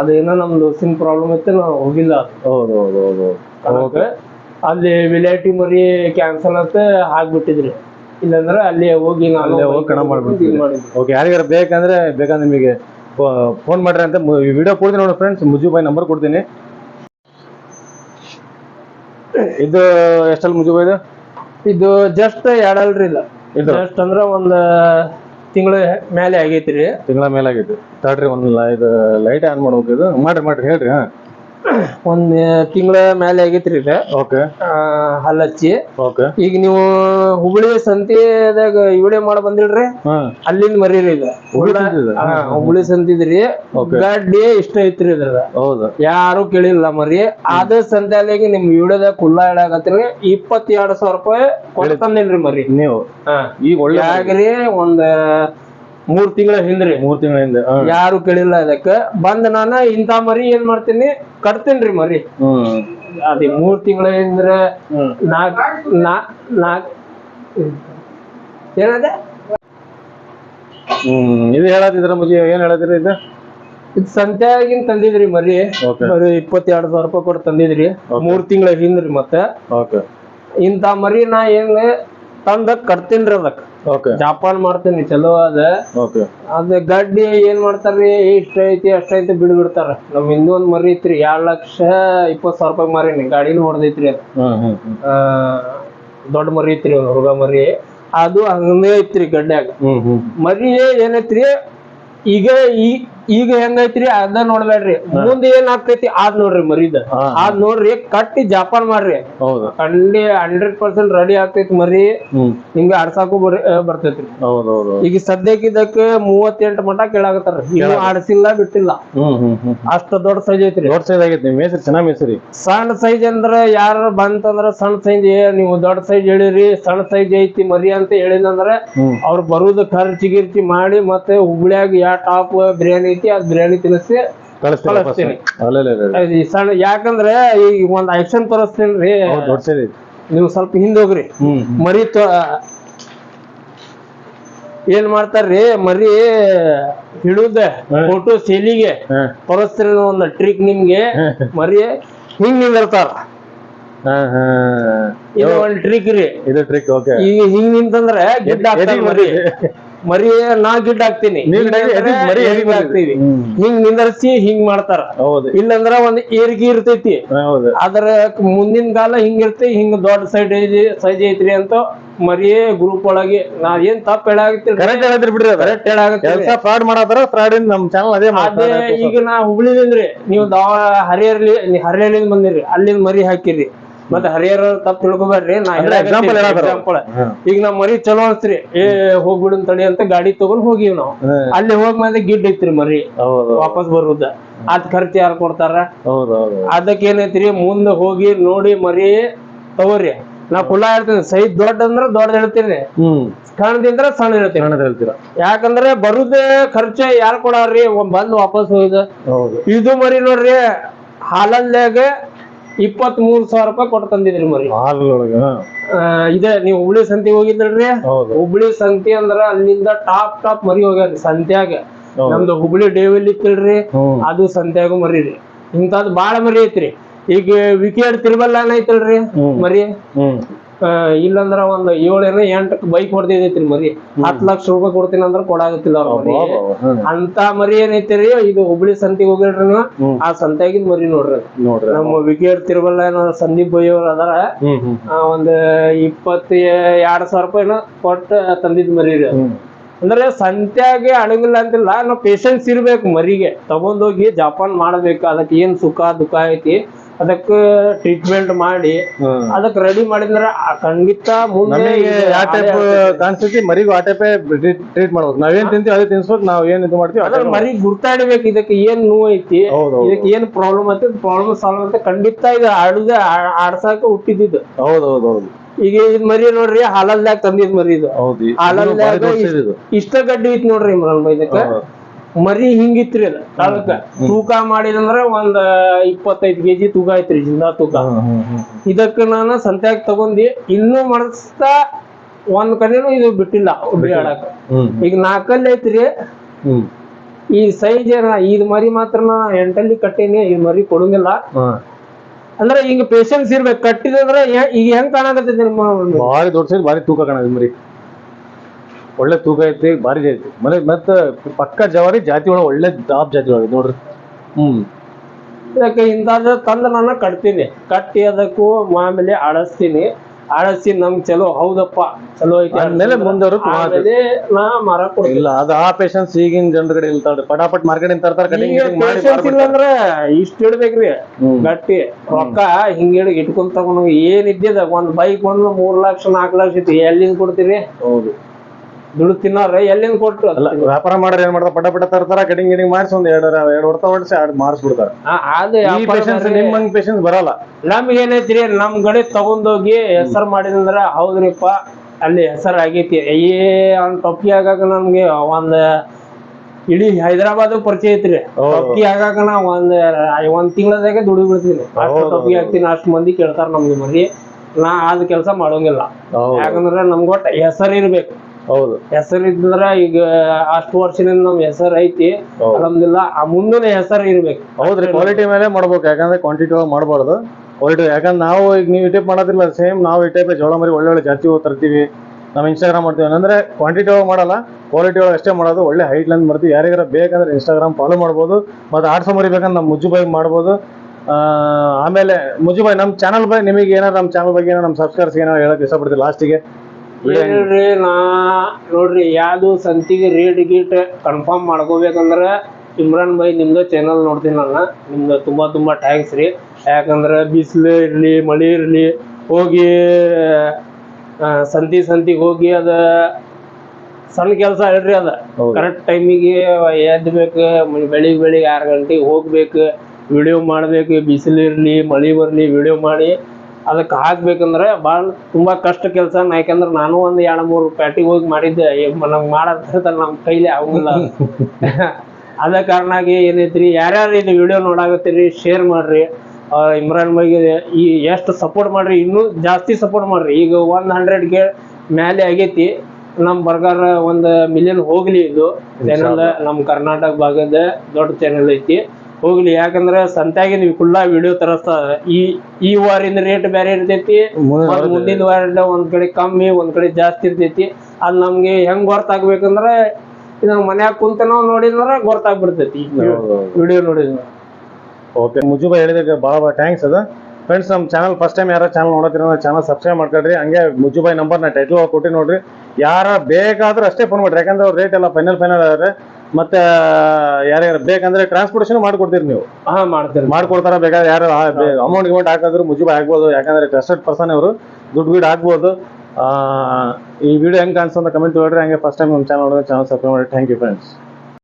ಅದೇನ ನಮ್ದು ಸಿಮ್ ಪ್ರಾಬ್ಲಮ್ ಇತ್ತು ನಾ ಹೋಗಿಲ್ಲ ಹೌದು ಹೌದು ಹೌದು. ಕಣಕ್ಕ ಅಲ್ಲಿ ವಿಲೇಟಿ ಮರಿ ಕ್ಯಾನ್ಸಲ್ ಅಂತ ಹಾಕ್ಬಿಟ್ಟಿದ್ರಿ. ಇಲ್ಲಂದ್ರ ಅಲ್ಲಿ ಹೋಗಿ ನಾನು ಅಲ್ಲೇ ಹೋಗಿ ಕಣ. ಓಕೆ ಯಾರಿಗಾರ ಬೇಕಂದ್ರೆ ಬೇಕಂದ್ರೆ ನಿಮಗೆ ಫೋನ್ ಮಾಡ್ರಿ ಅಂತ ವಿಡಿಯೋ ಕೊಡ್ತೀನಿ ನೋಡಿ ಫ್ರೆಂಡ್ಸ್ ಮುಜು ಬಾಯ್ ನಂಬರ್ ಕೊಡ್ತೀನಿ. ಇದು ಎಷ್ಟಲ್ಲಿ ಮುಜು ಬಾಯ್ ಇದು ಜಸ್ಟ್ ಎರಡಲ್ರಿ ಇಲ್ಲ ಇದು. ಜಸ್ಟ್ ಅಂದ್ರ ಒಂದ್ ತಿಂಗಳ ಮೇಲೆ ಆಗೈತ್ರಿ. ತಿಂಗಳ ಮೇಲೆ ಆಗೈತಿ ತಡ್ರಿ ಒಂದ್ ಇದು ಲೈಟ್ ಆನ್ ಮಾಡ್ಬೇಕು ಇದು. ಮಾಡ್ರಿ ಮಾಡ್ರಿ ಹೇಳ್ರಿ ಹಾ. ಒಂದ್ ತಿಂಗಳ ಮ್ಯಾಲೆ ಆಗೈತ್ರಿ ಈಗ. ಓಕೆ. ಹಚ್ಚಿ. ಹಲ್ಲಚ್ಚಿ ಓಕೆ. ಈಗ ನೀವು ಹುಬ್ಳಿ ಸಂತಿದಾಗ ವಿಡಿಯೋ ಮಾಡ ಬಂದಿಲ್ರಿ? ಅಲ್ಲಿಂದ ಮರೀರಿ ಈಗ. ಹುಬ್ಳಿ ಸಂತಿದ? ಹಾ, ಹುಬ್ಳಿ ಸಂತಿದ್ರಿ. ಗಡ್ಡಿ ಇಷ್ಟ ಐತ್ರಿ ಇದ್ರದ ಹೌದು. ಯಾರು ಕೇಳಿಲ್ಲ ಮರಿ. ಅದ ಸಂತ್ಯಾಲಿಗೆ ನಿಮ್ ವಿಡಿಯೋದಾಗ ಕುಲ್ಲಾ ಹೇಳಾಕತ್ರಿ ಇಪ್ಪತ್ತೆರಡು ಸಾವಿರ ರೂಪಾಯಿ ಕೊಡ್ತಾನಿಲ್ರಿ ಮರಿ. ನೀವು. ಹಾ. ಈಗ ಒಳ್ಳೆ ಯಾಕ್ರಿ? ಒಂದ್ ಮೂರ್ ತಿಂಗಳ ಹಿಂದ್ರಿ. ಮೂರ್ ತಿಂಗಳ ಹಿಂದೆ ಯಾರು ಕೇಳಿಲ್ಲ ಅದಕ್ಕ. ಬಂದ್ ನಾನ ಇಂತ ಮರಿ ಏನ್ ಮಾಡ್ತೀನಿ? ಕಟ್ತೇನ್ರಿ ಮರಿ. ಹ್ಮ್. ಅದೇ ಮೂರ್ ತಿಂಗಳ ಹಿಂದ್ರ ಹ್ಮ್. ನಾಕ್ ನಾಕ್ ನಾಕ್ ಏನದೆ? ಹ್ಮ್. ಇದು ಹೇಳತ್ತಿದ್ರ ಮುಜಿ ಏನ್ ಹೇಳತ್ತಿರ ಇದು? ಇದು ಸಂತ್ಯಾಗಿನ್ ತಂದಿದ್ರಿ ಮರಿ. ಇಪ್ಪತ್ತೆರಡು ಸಾವಿರ ರೂಪಾಯಿ ಕೊಟ್ಟು ತಂದಿದ್ರಿ. ಮೂರ್ ತಿಂಗಳ ಹಿಂದ್ರಿ ಮತ್ತೆ. ಓಕೆ. ಇಂತ ಮರಿ ನಾ ಏನ್ ತಂದ ಕಟ್ತೀನ್ರಿ ಅದಕ್ಕ. ಓಕೆ ಜಾಪಾನ್ ಮಾಡ್ತೀನಿ ಚಲೋ ಅದ. ಓಕೆ ಅದ ಗಡ್ಡಿ ಏನ್ ಮಾಡ್ತಾರ್ರಿ ಇಷ್ಟ ಐತಿ ಅಷ್ಟ ಐತಿ ಬಿಡ್ ಬಿಡ್ತಾರ ನಮ್ ಹಿಂದೆ ಒಂದ್ ಮರಿ ಐತ್ರಿ ಎರಡ್ ಲಕ್ಷ ಇಪ್ಪತ್ ಸಾವಿರ ರೂಪಾಯಿ ಮಾರಿನಿ ಗಾಡಿನೂ ಹೊಡೆದೈತ್ರಿ ಅದ್. ದೊಡ್ಡ ಮರಿ ಐತ್ರಿ ಒಂದ್ ಹುಡುಗ ಮರಿ. ಅದು ಹಂಗೇ ಐತ್ರಿ ಗಡ್ಡ್ಯಾಗ ಹ್ಮ್ ಹ್ಮ್. ಮರಿ ಏನೈತ್ರಿ ಈಗ ಈ- ಈಗ ಹೆಂಗೈತ್ರಿ ಅದ ನೋಡ್ಬೇಡ್ರಿ. ಮುಂದೆ ಏನ್ ಆಗ್ತೈತಿ ಅದ್ ನೋಡ್ರಿ ಮರಿದ. ಅದ್ ನೋಡ್ರಿ ಕಟ್ಟಿ ಜಾಪಾನ್ ಮಾಡ್ರಿ. ಹೌದು. ಖಂಡಿ ಹಂಡ್ರೆಡ್ ಪರ್ಸೆಂಟ್ ರೆಡಿ ಆಗ್ತೈತಿ ಮರಿ. ನಿಮ್ಗೆ ಆಡ್ಸಾಕು ಬರ್ತೈತ್ರಿ. ಈಗ ಸದ್ಯಕ್ಕೆ ಇದಕ್ಕೆ ಮೂವತ್ತೆಂಟು ಮಠ ಕೇಳಾಗತ್ತಾರ ಇನ್ನು ಆಡ್ಸಿಲ್ಲ ಬಿಟ್ಟಿಲ್ಲ. ಅಷ್ಟ ದೊಡ್ಡ ಸೈಜ್ ಐತ್ರಿ. ದೊಡ್ಡ ಸೈಜ್ ಆಗೈತಿ ಮೇಸರಿ ಚೆನ್ನಾಗಿ ಮೇಸ್ರಿ ಸಣ್ಣ ಸೈಜ್ ಅಂದ್ರ ಯಾರ ಬಂತಂದ್ರ ಸಣ್ಣ ಸೈಜ್ ನೀವು ದೊಡ್ಡ ಸೈಜ್ ಹೇಳಿರಿ ಸಣ್ಣ ಸೈಜ್ ಐತಿ ಮರಿ ಅಂತ ಹೇಳಿದಂದ್ರ ಅವ್ರು ಬರುದು ಖರ್ಚು ಗಿರ್ಚಿ ಮಾಡಿ ಮತ್ತೆ ಹುಬ್ಳಿಯಾಗ ಯಾ ಟಾಪ್ ಬಿರಿಯಾನಿ ಐತಿ ಅದ್ ಬಿರಿಯಾನಿ ತಿನ್ನಿಸಿ ಕಳಿಸ್ತೀನಿ. ಅದ್ ಈ ಸಣ್ಣ ಯಾಕಂದ್ರೆ ಈಗ ಒಂದ್ ಆಕ್ಷನ್ ತೋರಿಸ್ತೀನಿ ಹೌದು ಐತಿ ನೀವು ಸ್ವಲ್ಪ ಹಿಂದೋಗ್ರಿ ಹೋಗಿರಿ. ಮರಿ ತೋ ಏನ್ ಮಾಡ್ತಾರ್ರಿ? ಮರಿ ಹಿಡುದ ಫೋಟೋ ಸೇಲಿಗೆ ತೋರಿಸ್ತೀರಿ ಒಂದ್ ಟ್ರಿಕ್ ನಿಮ್ಗೆ. ಮರಿ ಹಿಂಗ್ ನಿಂದಿರ್ತಾರ. ಇದು ಒಂದ್ ಟ್ರಿಕ್ ರೀ. ಇದು ಟ್ರಿಕ್ ಓಕೆ ಈಗ ಹಿಂಗ್ ನಿಂತಂದ್ರೆ ಗಿಡ್ಡ ಮರಿ. ಮರಿ ನಾ ಗಿಡ್ಡ ಹಾಕ್ತೀನಿ. ಮರಿ ಹಾಕ್ತೀವಿ. ಹಿಂಗ್ ನಿಂದರ್ಸಿ ಹಿಂಗ್ ಮಾಡ್ತಾರ. ಹೌದು. ಇಲ್ಲಂದ್ರ ಒಂದ್ ಏರ್ಗಿ ಇರ್ತೈತಿ. ಹೌದು. ಅದ್ರ ಮುಂದಿನ ಕಾಲ ಹಿಂಗಿರ್ತಿ ಹಿಂಗ್ ದೊಡ್ಡ ಸೈಡ್ ಸೈಜ್ ಐತ್ರಿ ಅಂತ ಮರಿಯೇ ಗ್ರೂಪ್ ಒಳಗೆ ನಾ ಏನ್ ತಪ್ಪ ಹೇಳಾಗುತ್ತೆ ಕರೆಕ್ಟ್ ಹೇಳ್ತೀರಿ ಬಿಡ್ರಿ ಕರೆಕ್ಟ್ ಫ್ರಾಡ್ ಫ್ರಾಡ್ ನಮ್ ಚಾನಲ್ ಅದೇ ಅದೇ ಈಗ ನಾ ಹುಬ್ಳಿಲಿಂದ್ರಿ ನೀವು ದಾವ ಹರಿಹರ್ಲಿ ಹರಿಹರಲಿಂದ ಬಂದಿರಿ ಅಲ್ಲಿಂದ ಮರಿ ಹಾಕಿರಿ. ಮತ್ತೆ ಹರಿಹರ ತಪ್ಪ ತಿಳ್ಕೊಬೇಡ್ರಿ. ನಾ ಅಂದ್ರೆ example ಹೇಳಾತಾರ. ಎಕ್ಸಾಂಪಲ್ ಈಗ ನಮ್ ಮರಿ ಚಲೋ ಅನ್ಸ್ರಿ ಏ ಹೋಗ್ಬಿಡನ್ ತಡಿ ಅಂತ ಗಾಡಿ ತಗೊಂಡ್ ಹೋಗಿವ್ ನಾವು. ಹ್ಮ್. ಅಲ್ಲಿ ಹೋಗ್ ಮಂದಿ ಗಿಡ್ ಐತ್ರಿ ಮರಿ. ಹೌದು ವಾಪಸ್ ಬರುದ. ಅದ್ ಖರ್ಚು ಯಾರು ಕೊಡ್ತಾರ? ಹೌದು ಹೌದು ಅದಕ್ಕೆ ಏನೈತ್ರಿ ಮುಂದ ಹೋಗಿ ನೋಡಿ ಮರಿ ತಗೋರಿ. ನಾ ಕುಲ್ಲ ಹೇಳ್ತೀನಿ ಸೈಜ್ ದೊಡ್ಡ ಅಂದ್ರ ದೊಡ್ಡ ಹೇಳ್ತೀನಿ. ಹ್ಮ್. ಸಣ್ಣದಿಂದ್ರ ಸಣ್ಣ ಹೇಳ್ತೀನಿ. ಹೇಳ್ತೀರಾ? ಯಾಕಂದ್ರೆ ಬರುದ ಖರ್ಚ ಯಾರು ಕೊಡಾರ್ರಿ? ಬಂದ್ ವಾಪಸ್ ಹೋಗುದ ಹೌದು. ಇದು ಮರಿ ನೋಡ್ರಿ ಹಾಲಲ್ದಾಗ ಇಪ್ಪತ್ತ್ ಮೂರ್ ಸಾವಿರ ರೂಪಾಯಿ ಕೊಟ್ಟು ತಂದಿದ್ರಿ ಮರಿ ಇದೆ ಇದೇ ನೀವು ಹುಬ್ಳಿ ಸಂತಿ ಹೋಗಿದ್ರಿ ಹೌದು. ಹುಬ್ಳಿ ಸಂತಿ ಅಂದ್ರ ಅಲ್ಲಿಂದ ಟಾಪ್ ಟಾಪ್ ಮರಿ ಹೋಗ್ಯಾರಿ ಸಂತ್ಯಾಗ. ಹೌದು. ನಮ್ದು ಹುಬ್ಳಿ ಡೇವಿಲ್ ಇತ್ತಿಲ್ರಿ ಹ್ಮ್ ಅದು ಸಂತ್ಯಾಗ ಮರಿ ರೀ ಇಂಥದ್ ಬಾಳ ಮರಿ ಐತ್ರಿ. ಈಗ ವಿಕೆಟ್ ತಿರ್ಬಲ್ಲ ಐತಲ್ರಿ ಹ್ಮ್. ಮರಿ? ಹ್ಮ್ ಇಲ್ಲಂದ್ರ ಒಂದ್ ಏಳೇನ ಎಂಟಕ್ ಬೈಕ್ ಹೊಡೆದೈತ್ರಿ ಮರಿ. ಹತ್ ಲಕ್ಷ ರೂಪಾಯಿ ಕೊಡ್ತೀನಿ ಅಂದ್ರ ಕೊಡಾಗತ್ತಿಲ್ಲ ಅವ್ರ ಅಂತ ಮರಿ ಏನೈತಿರಿ ಇದು ಹುಬ್ಳಿ ಸಂತಿಗೆ ಹೋಗಿಲ್ರಿ ನೀವು? ಆ ಸಂತ್ಯಾಗಿದ್ ಮರಿ ನೋಡ್ರಿ. ನೋಡ್ರಿ. ನಮ್ಮ ವಿಕೆಟ್ ತಿರುವಲ್ಲ ಏನೋ ಸಂದೀಪ್ ಬೈ ಅವ್ರ ಅದಾರ ಒಂದ್ ಇಪ್ಪತ್ ಎರಡ್ ಸಾವಿರ ರೂಪಾಯಿನ ಕೊಟ್ಟ ತಂದಿದ್ ಮರಿ ರೀ ಅಂದ್ರೆ ಸಂತ್ಯಾಗೆ ಅಡಗಿಲ್ಲ ಅಂತಿಲ್ಲ ನಾವು ಪೇಶನ್ಸ್ ಇರ್ಬೇಕು ಮರಿಗೆ. ತಗೊಂಡೋಗಿ ಜಪಾನ್ ಮಾಡ್ಬೇಕು ಅದಕ್ಕೆ ಏನ್ ಸುಖ ದುಃಖ ಐತಿ? ಅದಕ್ಕ ಟ್ರೀಟ್ಮೆಂಟ್ ಮಾಡಿ ಅದಕ್ಕೆ ರೆಡಿ ಮಾಡಿದ್ರ ಖಂಡಿತ ಮುಂದೆ ನಮಗೆ ಯಾವ ಟೈಪ್. ಕಾಣಿಸ್ತೈತಿ ಮರಿಗೂ ಆ ಟೈಪೇ ಟ್ರೀಟ್ ಮಾಡ್ಬೇಕು ನಾವೇನ್ ತಿಂತೀವಿ ಅದೇ ತಿನ್ಸ್ಬೇಕು ನಾವ್ ಏನ್ ಇದು ಮಾಡ್ತೀವಿ ಅದ್ರ ಅದೇ ಮರಿ ಗುರ್ತಾಡ್ಬೇಕು ಇದಕ್ಕೆ ಏನ್ ನೋವು ಐತಿ ಇದಕ್ಕೆ ಏನ್ ಪ್ರಾಬ್ಲಮ್ ಐತಿ ಪ್ರಾಬ್ಲಮ್ ಸಾಲ್ವ್ ಅಂತ ಖಂಡಿತ ಇದು ಆಡುದ ಆಡ್ಸಕ್ಕೆ ಆಡ್ಸಾಕ ಹುಟ್ಟಿದ್ದು ಹೌದೌದೌದು. ಹೌದು ಹೌದು ಈಗ ಇದ್ ಮರಿ ನೋಡ್ರಿ ಹಾಲಲ್ದಾಗ ತಂದಿದ್ ಮರಿ ಇದು. ಹಾಲಲ್ದಾಗ ಇಷ್ಟ ಗಡ್ಡಿ ಇತ್ತು ನೋಡ್ರಿ ಇಮ್ರಾನ್ ಇದಕ್ಕ. ಮರಿ ಹಿಂಗಿತ್ರಿ ಅದ. ಕಾಲಕ್ಕ ತೂಕ ಮಾಡಿದಂದ್ರ ಒಂದ್ ಇಪ್ಪತ್ತೈದ್ ಕೆಜಿ ತೂಕ ಐತ್ರಿ ಜಿಂದಾ ತೂಕ. ಇದಕ್ಕ ನಾನು ಸಂತ್ಯಾಗ ತಗೊಂಡಿ ಇನ್ನೂ ಮಡಸ್ತಾ ಒಂದ್ ಕಡೆನು ಇದು ಬಿಟ್ಟಿಲ್ಲ ಉಡ್ರಿ ಆಡಾಕ. ಈಗ ನಾಲ್ಕಲ್ಲಿ ಐತ್ರಿ. ಈ ಸೈಜ್ ಏನ ಇದ್ ಮರಿ ಮಾತ್ರ ನಾ ಎಂಟಲ್ಲಿ ಕಟ್ಟೇನಿ ಈ ಮರಿ ಕೊಡಂಗಿಲ್ಲ. ಅಂದ್ರೆ ಈಗ ಪೇಶನ್ಸ್ ಇರ್ಬೇಕು. ಕಟ್ಟಿದ್ರೆ ಈಗ ಹೆಂಗ್ ಕಾಣಕತ್ತೈತಿ ಬಾರಿ ದೊಡ್ಡ ಸೈಜ್ ಬಾರಿ ತೂಕ ಕಾಣ ಮರಿ. ಒಳ್ಳೆ ತೂಕ ಐತಿ ಭಾರಿ ಐತಿ. ಮನೆ ಮತ್ತ ಪಕ್ಕ ಜವಾರಿ ಜಾತಿ ಒಳಗ ಒಳ್ಳೆ ಟಾಪ್ ಜಾತಿ ಒಳಗೆ ನೋಡ್ರಿ. ಹ್ಮ್. ಇದಕ್ಕೆ ಇಂಥದ್ದು ತಂದು ನಾನು ಕಟ್ತೀನಿ. ಕಟ್ಟಿ ಅದಕ್ಕೂ ಮಾಮೂಲಿ ಅಳಸ್ತೀನಿ. ಅಳಸಿ ನಮ್ಗೆ ಚಲೋ ಹೌದಪ್ಪ ಚಲೋ ಐತಿ ಆದ್ಮೇಲೆ ಮುಂದುವರೆದು ಆಮೇಲೆ ನಾ ಮರ ಕೊಡ್ತೀನಿ. ಇಲ್ಲ ಅದು ಆ ಪೇಷನ್ಸ್ ಈಗಿನ ಜನರ ಕಡೆ ಇಲ್ತಾವ್ರಿ ಪಟಾಪಟ್ ಮಾರ್ಕೆಟ್ ತರ್ತಾರ ಕಟಿಂಗ್ ಮಾಡಿ patience ಇಷ್ಟ ಇಡ್ಬೇಕ್ರಿ. ಹ್ಮ್. ಗಟ್ಟಿ ರೊಕ್ಕ ಹಿಂಗ್ ಹಿಡ್ ಇಟ್ಕೊಂಡ್ ತಗೊಂಡ್ ಏನ್ ಇದ್ದಿದ? ಒಂದ್ ಬೈಕ್ ಒಂದ್ ಮೂರ್ ಲಕ್ಷ ನಾಲ್ಕು ಲಕ್ಷ ಇತ್ತು ಎಲ್ಲಿಂದ ಕೊಡ್ತೀರಿ? ಹೌದು. ದುಡ್ಡು ತಿನ್ನೋರ ಎಲ್ಲಿಂದ ಕೊಟ್ಟು ಅಲ್ಲ ವ್ಯಾಪಾರ ಮಾಡೋರು ಏನ್ ಮಾಡ್ತಾರ? ಪಟ ಪಟ ತರ್ತಾರ ಕಟಿಂಗ್ ಗಿಟಿಂಗ್ ಮಾಡಿಸಿ ಒಂದ್ ಎರಡು ಎರಡು ಹೊಡ್ತಾ ಹೊಡ್ಸಿ ಮಾರಿಸ್ಬಿಡ್ತಾರ ಮಾರ್ಸ್ಬಿಡ್ತಾರ ಅದು ಈ ಪೇಷನ್ಸ್ ನಿಮ್ ಹಂಗ್ ಪೇಷನ್ಸ್ ಬರಲ್ಲ. ನಮ್ಗೆ ಏನೈತ್ರಿ ನಮ್ ಗಡಿ ತಗೊಂಡೋಗಿ ಹೆಸರು ಮಾಡಿದಂದ್ರ ಹೌದ್ರಿಪ್ಪ ಅಲ್ಲಿ ಹೆಸರು ಆಗೈತಿ. ಏ ಅವ್ನ್ ಟೊಪ್ಪಿ ಆಗಾಕ ನಮ್ಗೆ ಒಂದ್ ಇಡೀ ಹೈದರಾಬಾದ್ ಪರಿಚಯ ಐತ್ರಿ. ಹೌದು. ಟೊಪ್ಪಿ ಆಗಾಕ ನಾ ಒಂದ್ ಒಂದ್ ತಿಂಗಳದಾಗ ದುಡಿ ಬಿಡ್ತೀನಿ. ಅಷ್ಟು ಹೌದು, ಟೊಪ್ಪಿ ಹಾಕ್ತೀನಿ ಅಷ್ಟ್ ಮಂದಿ ಕೇಳ್ತಾರ ನಮ್ಗೆ ಮರಿ ನಾ ಅದ್ ಕೆಲಸ ಮಾಡೋಂಗಿಲ್ಲ. ಹೌದು. ಯಾಕಂದ್ರ ನಮ್ಗೆ ಒಟ್ಟ ಹೆಸರು ಇರ್ಬೇಕು. ಹೌದು. ಹೆಸರು ಇದ್ರ ಈಗ ಅಷ್ಟು ವರ್ಷದಿಂದ ನಮ್ ಹೆಸರು ಐತಿ. ಹೌದು. ಅಲ್ಹಮ್ದುಲಿಲ್ಲ ಆ ಮುಂದಿನ ಹೆಸರು ಇರ್ಬೇಕು. ಹೌದ್ರಿ ಕ್ವಾಲಿಟಿ ಮೇಲೆ ಮಾಡ್ಬೇಕು ಯಾಕಂದ್ರೆ ಕ್ವಾಂಟಿಟಿ ಒಳಗೆ ಮಾಡಬಾರ್ದು. ಕ್ವಾಲಿಟಿ ಯಾಕಂದ್ರೆ ನಾವು ಈಗ ನೀವು ಟೈಪ್ ಮಾಡೋದಿಲ್ಲ ಸೇಮ್ ನಾವು ಈ ಟೈಪ್ ಜೋಳ ಮರಿ ಒಳ್ಳೆ ಒಳ್ಳೆ ಜಾತಿ ಹೋಗಿ ತರ್ತೀವಿ. ನಾವು ಇನ್ಸ್ಟಾಗ್ರಾಮ್ ಮಾಡ್ತೀವಿ. ಅಂದ್ರೆ ಕ್ವಾಂಟಿಟಿ ಒಳಗೆ ಮಾಡಲ್ಲ ಕ್ವಾಲಿಟಿ ಒಳಗೆ ಅಷ್ಟೇ ಮಾಡೋದು. ಒಳ್ಳೆ ಹೈಟ್ ಲೈನ್ ಮಾಡ್ತೀವಿ ಯಾರಿಗಾರ ಬೇಕಂದ್ರೆ ಇನ್ಸ್ಟಾಗ್ರಾಮ್ ಫಾಲೋ ಮಾಡ್ಬೋದು. ಮತ್ತೆ ಆಡ್ಸೋ ಮರಿ ಬೇಕಂದ್ರೆ ನಮ್ಮ ಮುಜುಬಾಯಿ ಮಾಡ್ಬೋದು. ಆ, ಆಮೇಲೆ ಮುಜುಬಾಯಿ ನಮ್ಮ ಚಾನಲ್ ಬಗ್ಗೆ ನಿಮಗೆ ಏನಾರು ನಮ್ಮ ಚಾನಲ್ ಬಗ್ಗೆ ಏನಾರು ನಮ್ಮ ಸಬ್ಸ್ಕ್ರೈಬರ್ಸ್ ಏನಾರು ಹೇಳಕ್ ಇಷ್ಟಪಡ್ತೀವಿ ಲಾಸ್ಟಿಗೆ ಹೇಳ್ರಿ ನಾ ನೋಡ್ರಿ ಯಾವ್ದು ಸಂತಿಗೆ ರೇಟ್ ಗೀಟ್ ಕನ್ಫರ್ಮ್ ಮಾಡ್ಕೋಬೇಕಂದ್ರ ಇಮ್ರಾನ್ ಭಾಯ್ ನಿಮ್ದು ಚಾನಲ್ ನೋಡ್ತೀನಿ ನಾನು. ನಿಮ್ದು ತುಂಬಾ ತುಂಬಾ ಥ್ಯಾಂಕ್ಸ್ ರೀ. ಯಾಕಂದ್ರ ಬಿಸಿಲು ಇರ್ಲಿ ಮಳೆ ಇರ್ಲಿ ಹೋಗಿ ಸಂತಿ ಸಂತಿಗೆ ಹೋಗಿ ಅದ ಸಣ್ಣ ಕೆಲಸ ಹೇಳ್ರಿ ಅದ. ಕರೆಕ್ಟ್ ಟೈಮಿಗೆ ಎದ್ಬೇಕು ಬೆಳಿಗ್ಗೆ ಬೆಳಿಗ್ಗೆ ಆರು ಗಂಟೆಗೆ ಹೋಗ್ಬೇಕು ವಿಡಿಯೋ ಮಾಡ್ಬೇಕು ಬಿಸಿಲು ಇರ್ಲಿ ಮಳಿ ಬರ್ಲಿ ವಿಡಿಯೋ ಮಾಡಿ ಅದಕ್ಕೆ ಹಾಕ್ಬೇಕಂದ್ರೆ ಭಾಳ ತುಂಬಾ ಕಷ್ಟ ಕೆಲಸ. ಯಾಕಂದ್ರೆ ನಾನು ಒಂದ್ ಎರಡು ಮೂರು ಪ್ಯಾಟಿಗೆ ಹೋಗಿ ಮಾಡಿದ್ದೆ. ನಮ್ಗೆ ಮಾಡೋದ್ ನಮ್ಮ ಕೈಲಿ ಆಗುಲ್ಲ ಅದ ಕಾರಣಾಗಿ ಏನೈತ್ರಿ ಯಾರ್ಯಾರು ಇದು ವಿಡಿಯೋ ನೋಡಾಕತ್ತೀರಿ ಶೇರ್ ಮಾಡ್ರಿ. ಇಮ್ರಾನ್ ಬಗ್ಗೆ ಈ ಎಷ್ಟು ಸಪೋರ್ಟ್ ಮಾಡ್ರಿ ಇನ್ನೂ ಜಾಸ್ತಿ ಸಪೋರ್ಟ್ ಮಾಡ್ರಿ. ಈಗ ಒಂದ್ ಹಂಡ್ರೆಡ್ಗೆ ಮೇಲೆ ಆಗೈತಿ. ನಮ್ ಬರ್ಗಾರ ಒಂದ್ ಮಿಲಿಯನ್ ಹೋಗ್ಲಿ ಇದು. ಚಾನಲ್ ನಮ್ ಕರ್ನಾಟಕ ಭಾಗದ ದೊಡ್ಡ ಚಾನಲ್ ಐತಿ. ಹೋಗ್ಲಿ ಯಾಕಂದ್ರ ನೀವು ಕುಳ್ಳಾ ವಿಡಿಯೋ ತರಸ್ತಾರ ಈ ಈ ವಾರಿಂದ ರೇಟ್ ಬೇರೆ ಇರ್ತೈತಿ ಮುಂದಿನ ವಾರ ಒಂದ್ ಕಡೆ ಕಮ್ಮಿ ಒಂದ್ ಕಡೆ ಜಾಸ್ತಿ ಇರ್ತೈತಿ. ಅದ್ ನಮ್ಗೆ ಹೆಂಗ್ ಗೊತ್ತಾಗ್ಬೇಕಂದ್ರ ಇದನ್ನ ಮನ್ಯಾಗ ಕುಂತ ನಾವ್ ನೋಡಿದ್ರ ಗೊತ್ತಾಗ್ಬಿಡ್ತೈತಿ ವಿಡಿಯೋ ನೋಡಿದ್ರ ಓಕೆ ಮುಜುಬ ಹೇಳಿದಕ್ಕೆ ಭಾಳ ಭಾಳ ಥ್ಯಾಂಕ್ಸ್ ಅದ. ಫ್ರೆಂಡ್ಸ್ ನಮ್ಮ ಚಾನಲ್ ಫಸ್ಟ್ ಟೈಮ್ ಯಾರು ಚಾನಲ್ ನೋಡತ್ತೀರ ಚಾನಲ್ ಸಬ್ಸ್ಕ್ರೈಬ್ ಮಾಡ್ಕೊಳ್ರಿ. ಹಂಗೆ ಮುಜುಬಾಯಿ ನಂಬರ್ ನಾ ಟೈಟಲ್ ಕೊಟ್ಟಿ ಕೊಟ್ಟು ನೋಡ್ರಿ. ಯಾರ ಬೇಕಾದ್ರೂ ಅಷ್ಟೇ ಫೋನ್ ಮಾಡ್ರಿ. ಯಾಕಂದ್ರೆ ಅವ್ರ ರೇಟ್ ಎಲ್ಲ ಫೈನಲ್ ಫೈನಲ್ ಅದಾರೆ ಮತ್ತೆ ಯಾರ್ಯಾರು ಬೇಕಂದ್ರೆ ಟ್ರಾನ್ಸ್ಪೋರ್ಟೇಷನ್ ಮಾಡ್ಕೊಡ್ತೀರಿ ನೀವು. ಹಾ ಮಾಡ್ತೀರಿ. ಮಾಡ್ಕೊಡ್ತಾರ ಬೇಕಾದ್ರೆ ಯಾರು ಅಮೌಂಟ್ ಗಿಮೌಂಟ್ ಹಾಕಿದ್ರು ಮುಜುಬ ಆಗ್ಬೋದು ಯಾಕಂದ್ರೆ ಟ್ರಸ್ಟೆಡ್ ಪರ್ಸನ್ ಅವರು ದುಡ್ಡು ಗಿಡ್ ಆಗ್ಬೋದು ಆ, ಈ ವಿಡಿಯೋ ಹೆಂಗೆ ಕಾಣಿಸ್ತಂತ ಕಮೆಂಟ್ ಹೇಳ್ರಿ ಹಂಗೆ ಫಸ್ಟ್ ಟೈಮ್ ನಮ್ಮ ಚಾನಲ್ ನೋಡಿದ್ರೆ ಚಾನಲ್ ಸಬ್ಸ್ಕ್ರೈಬ್ ಮಾಡಿ. Thank you friends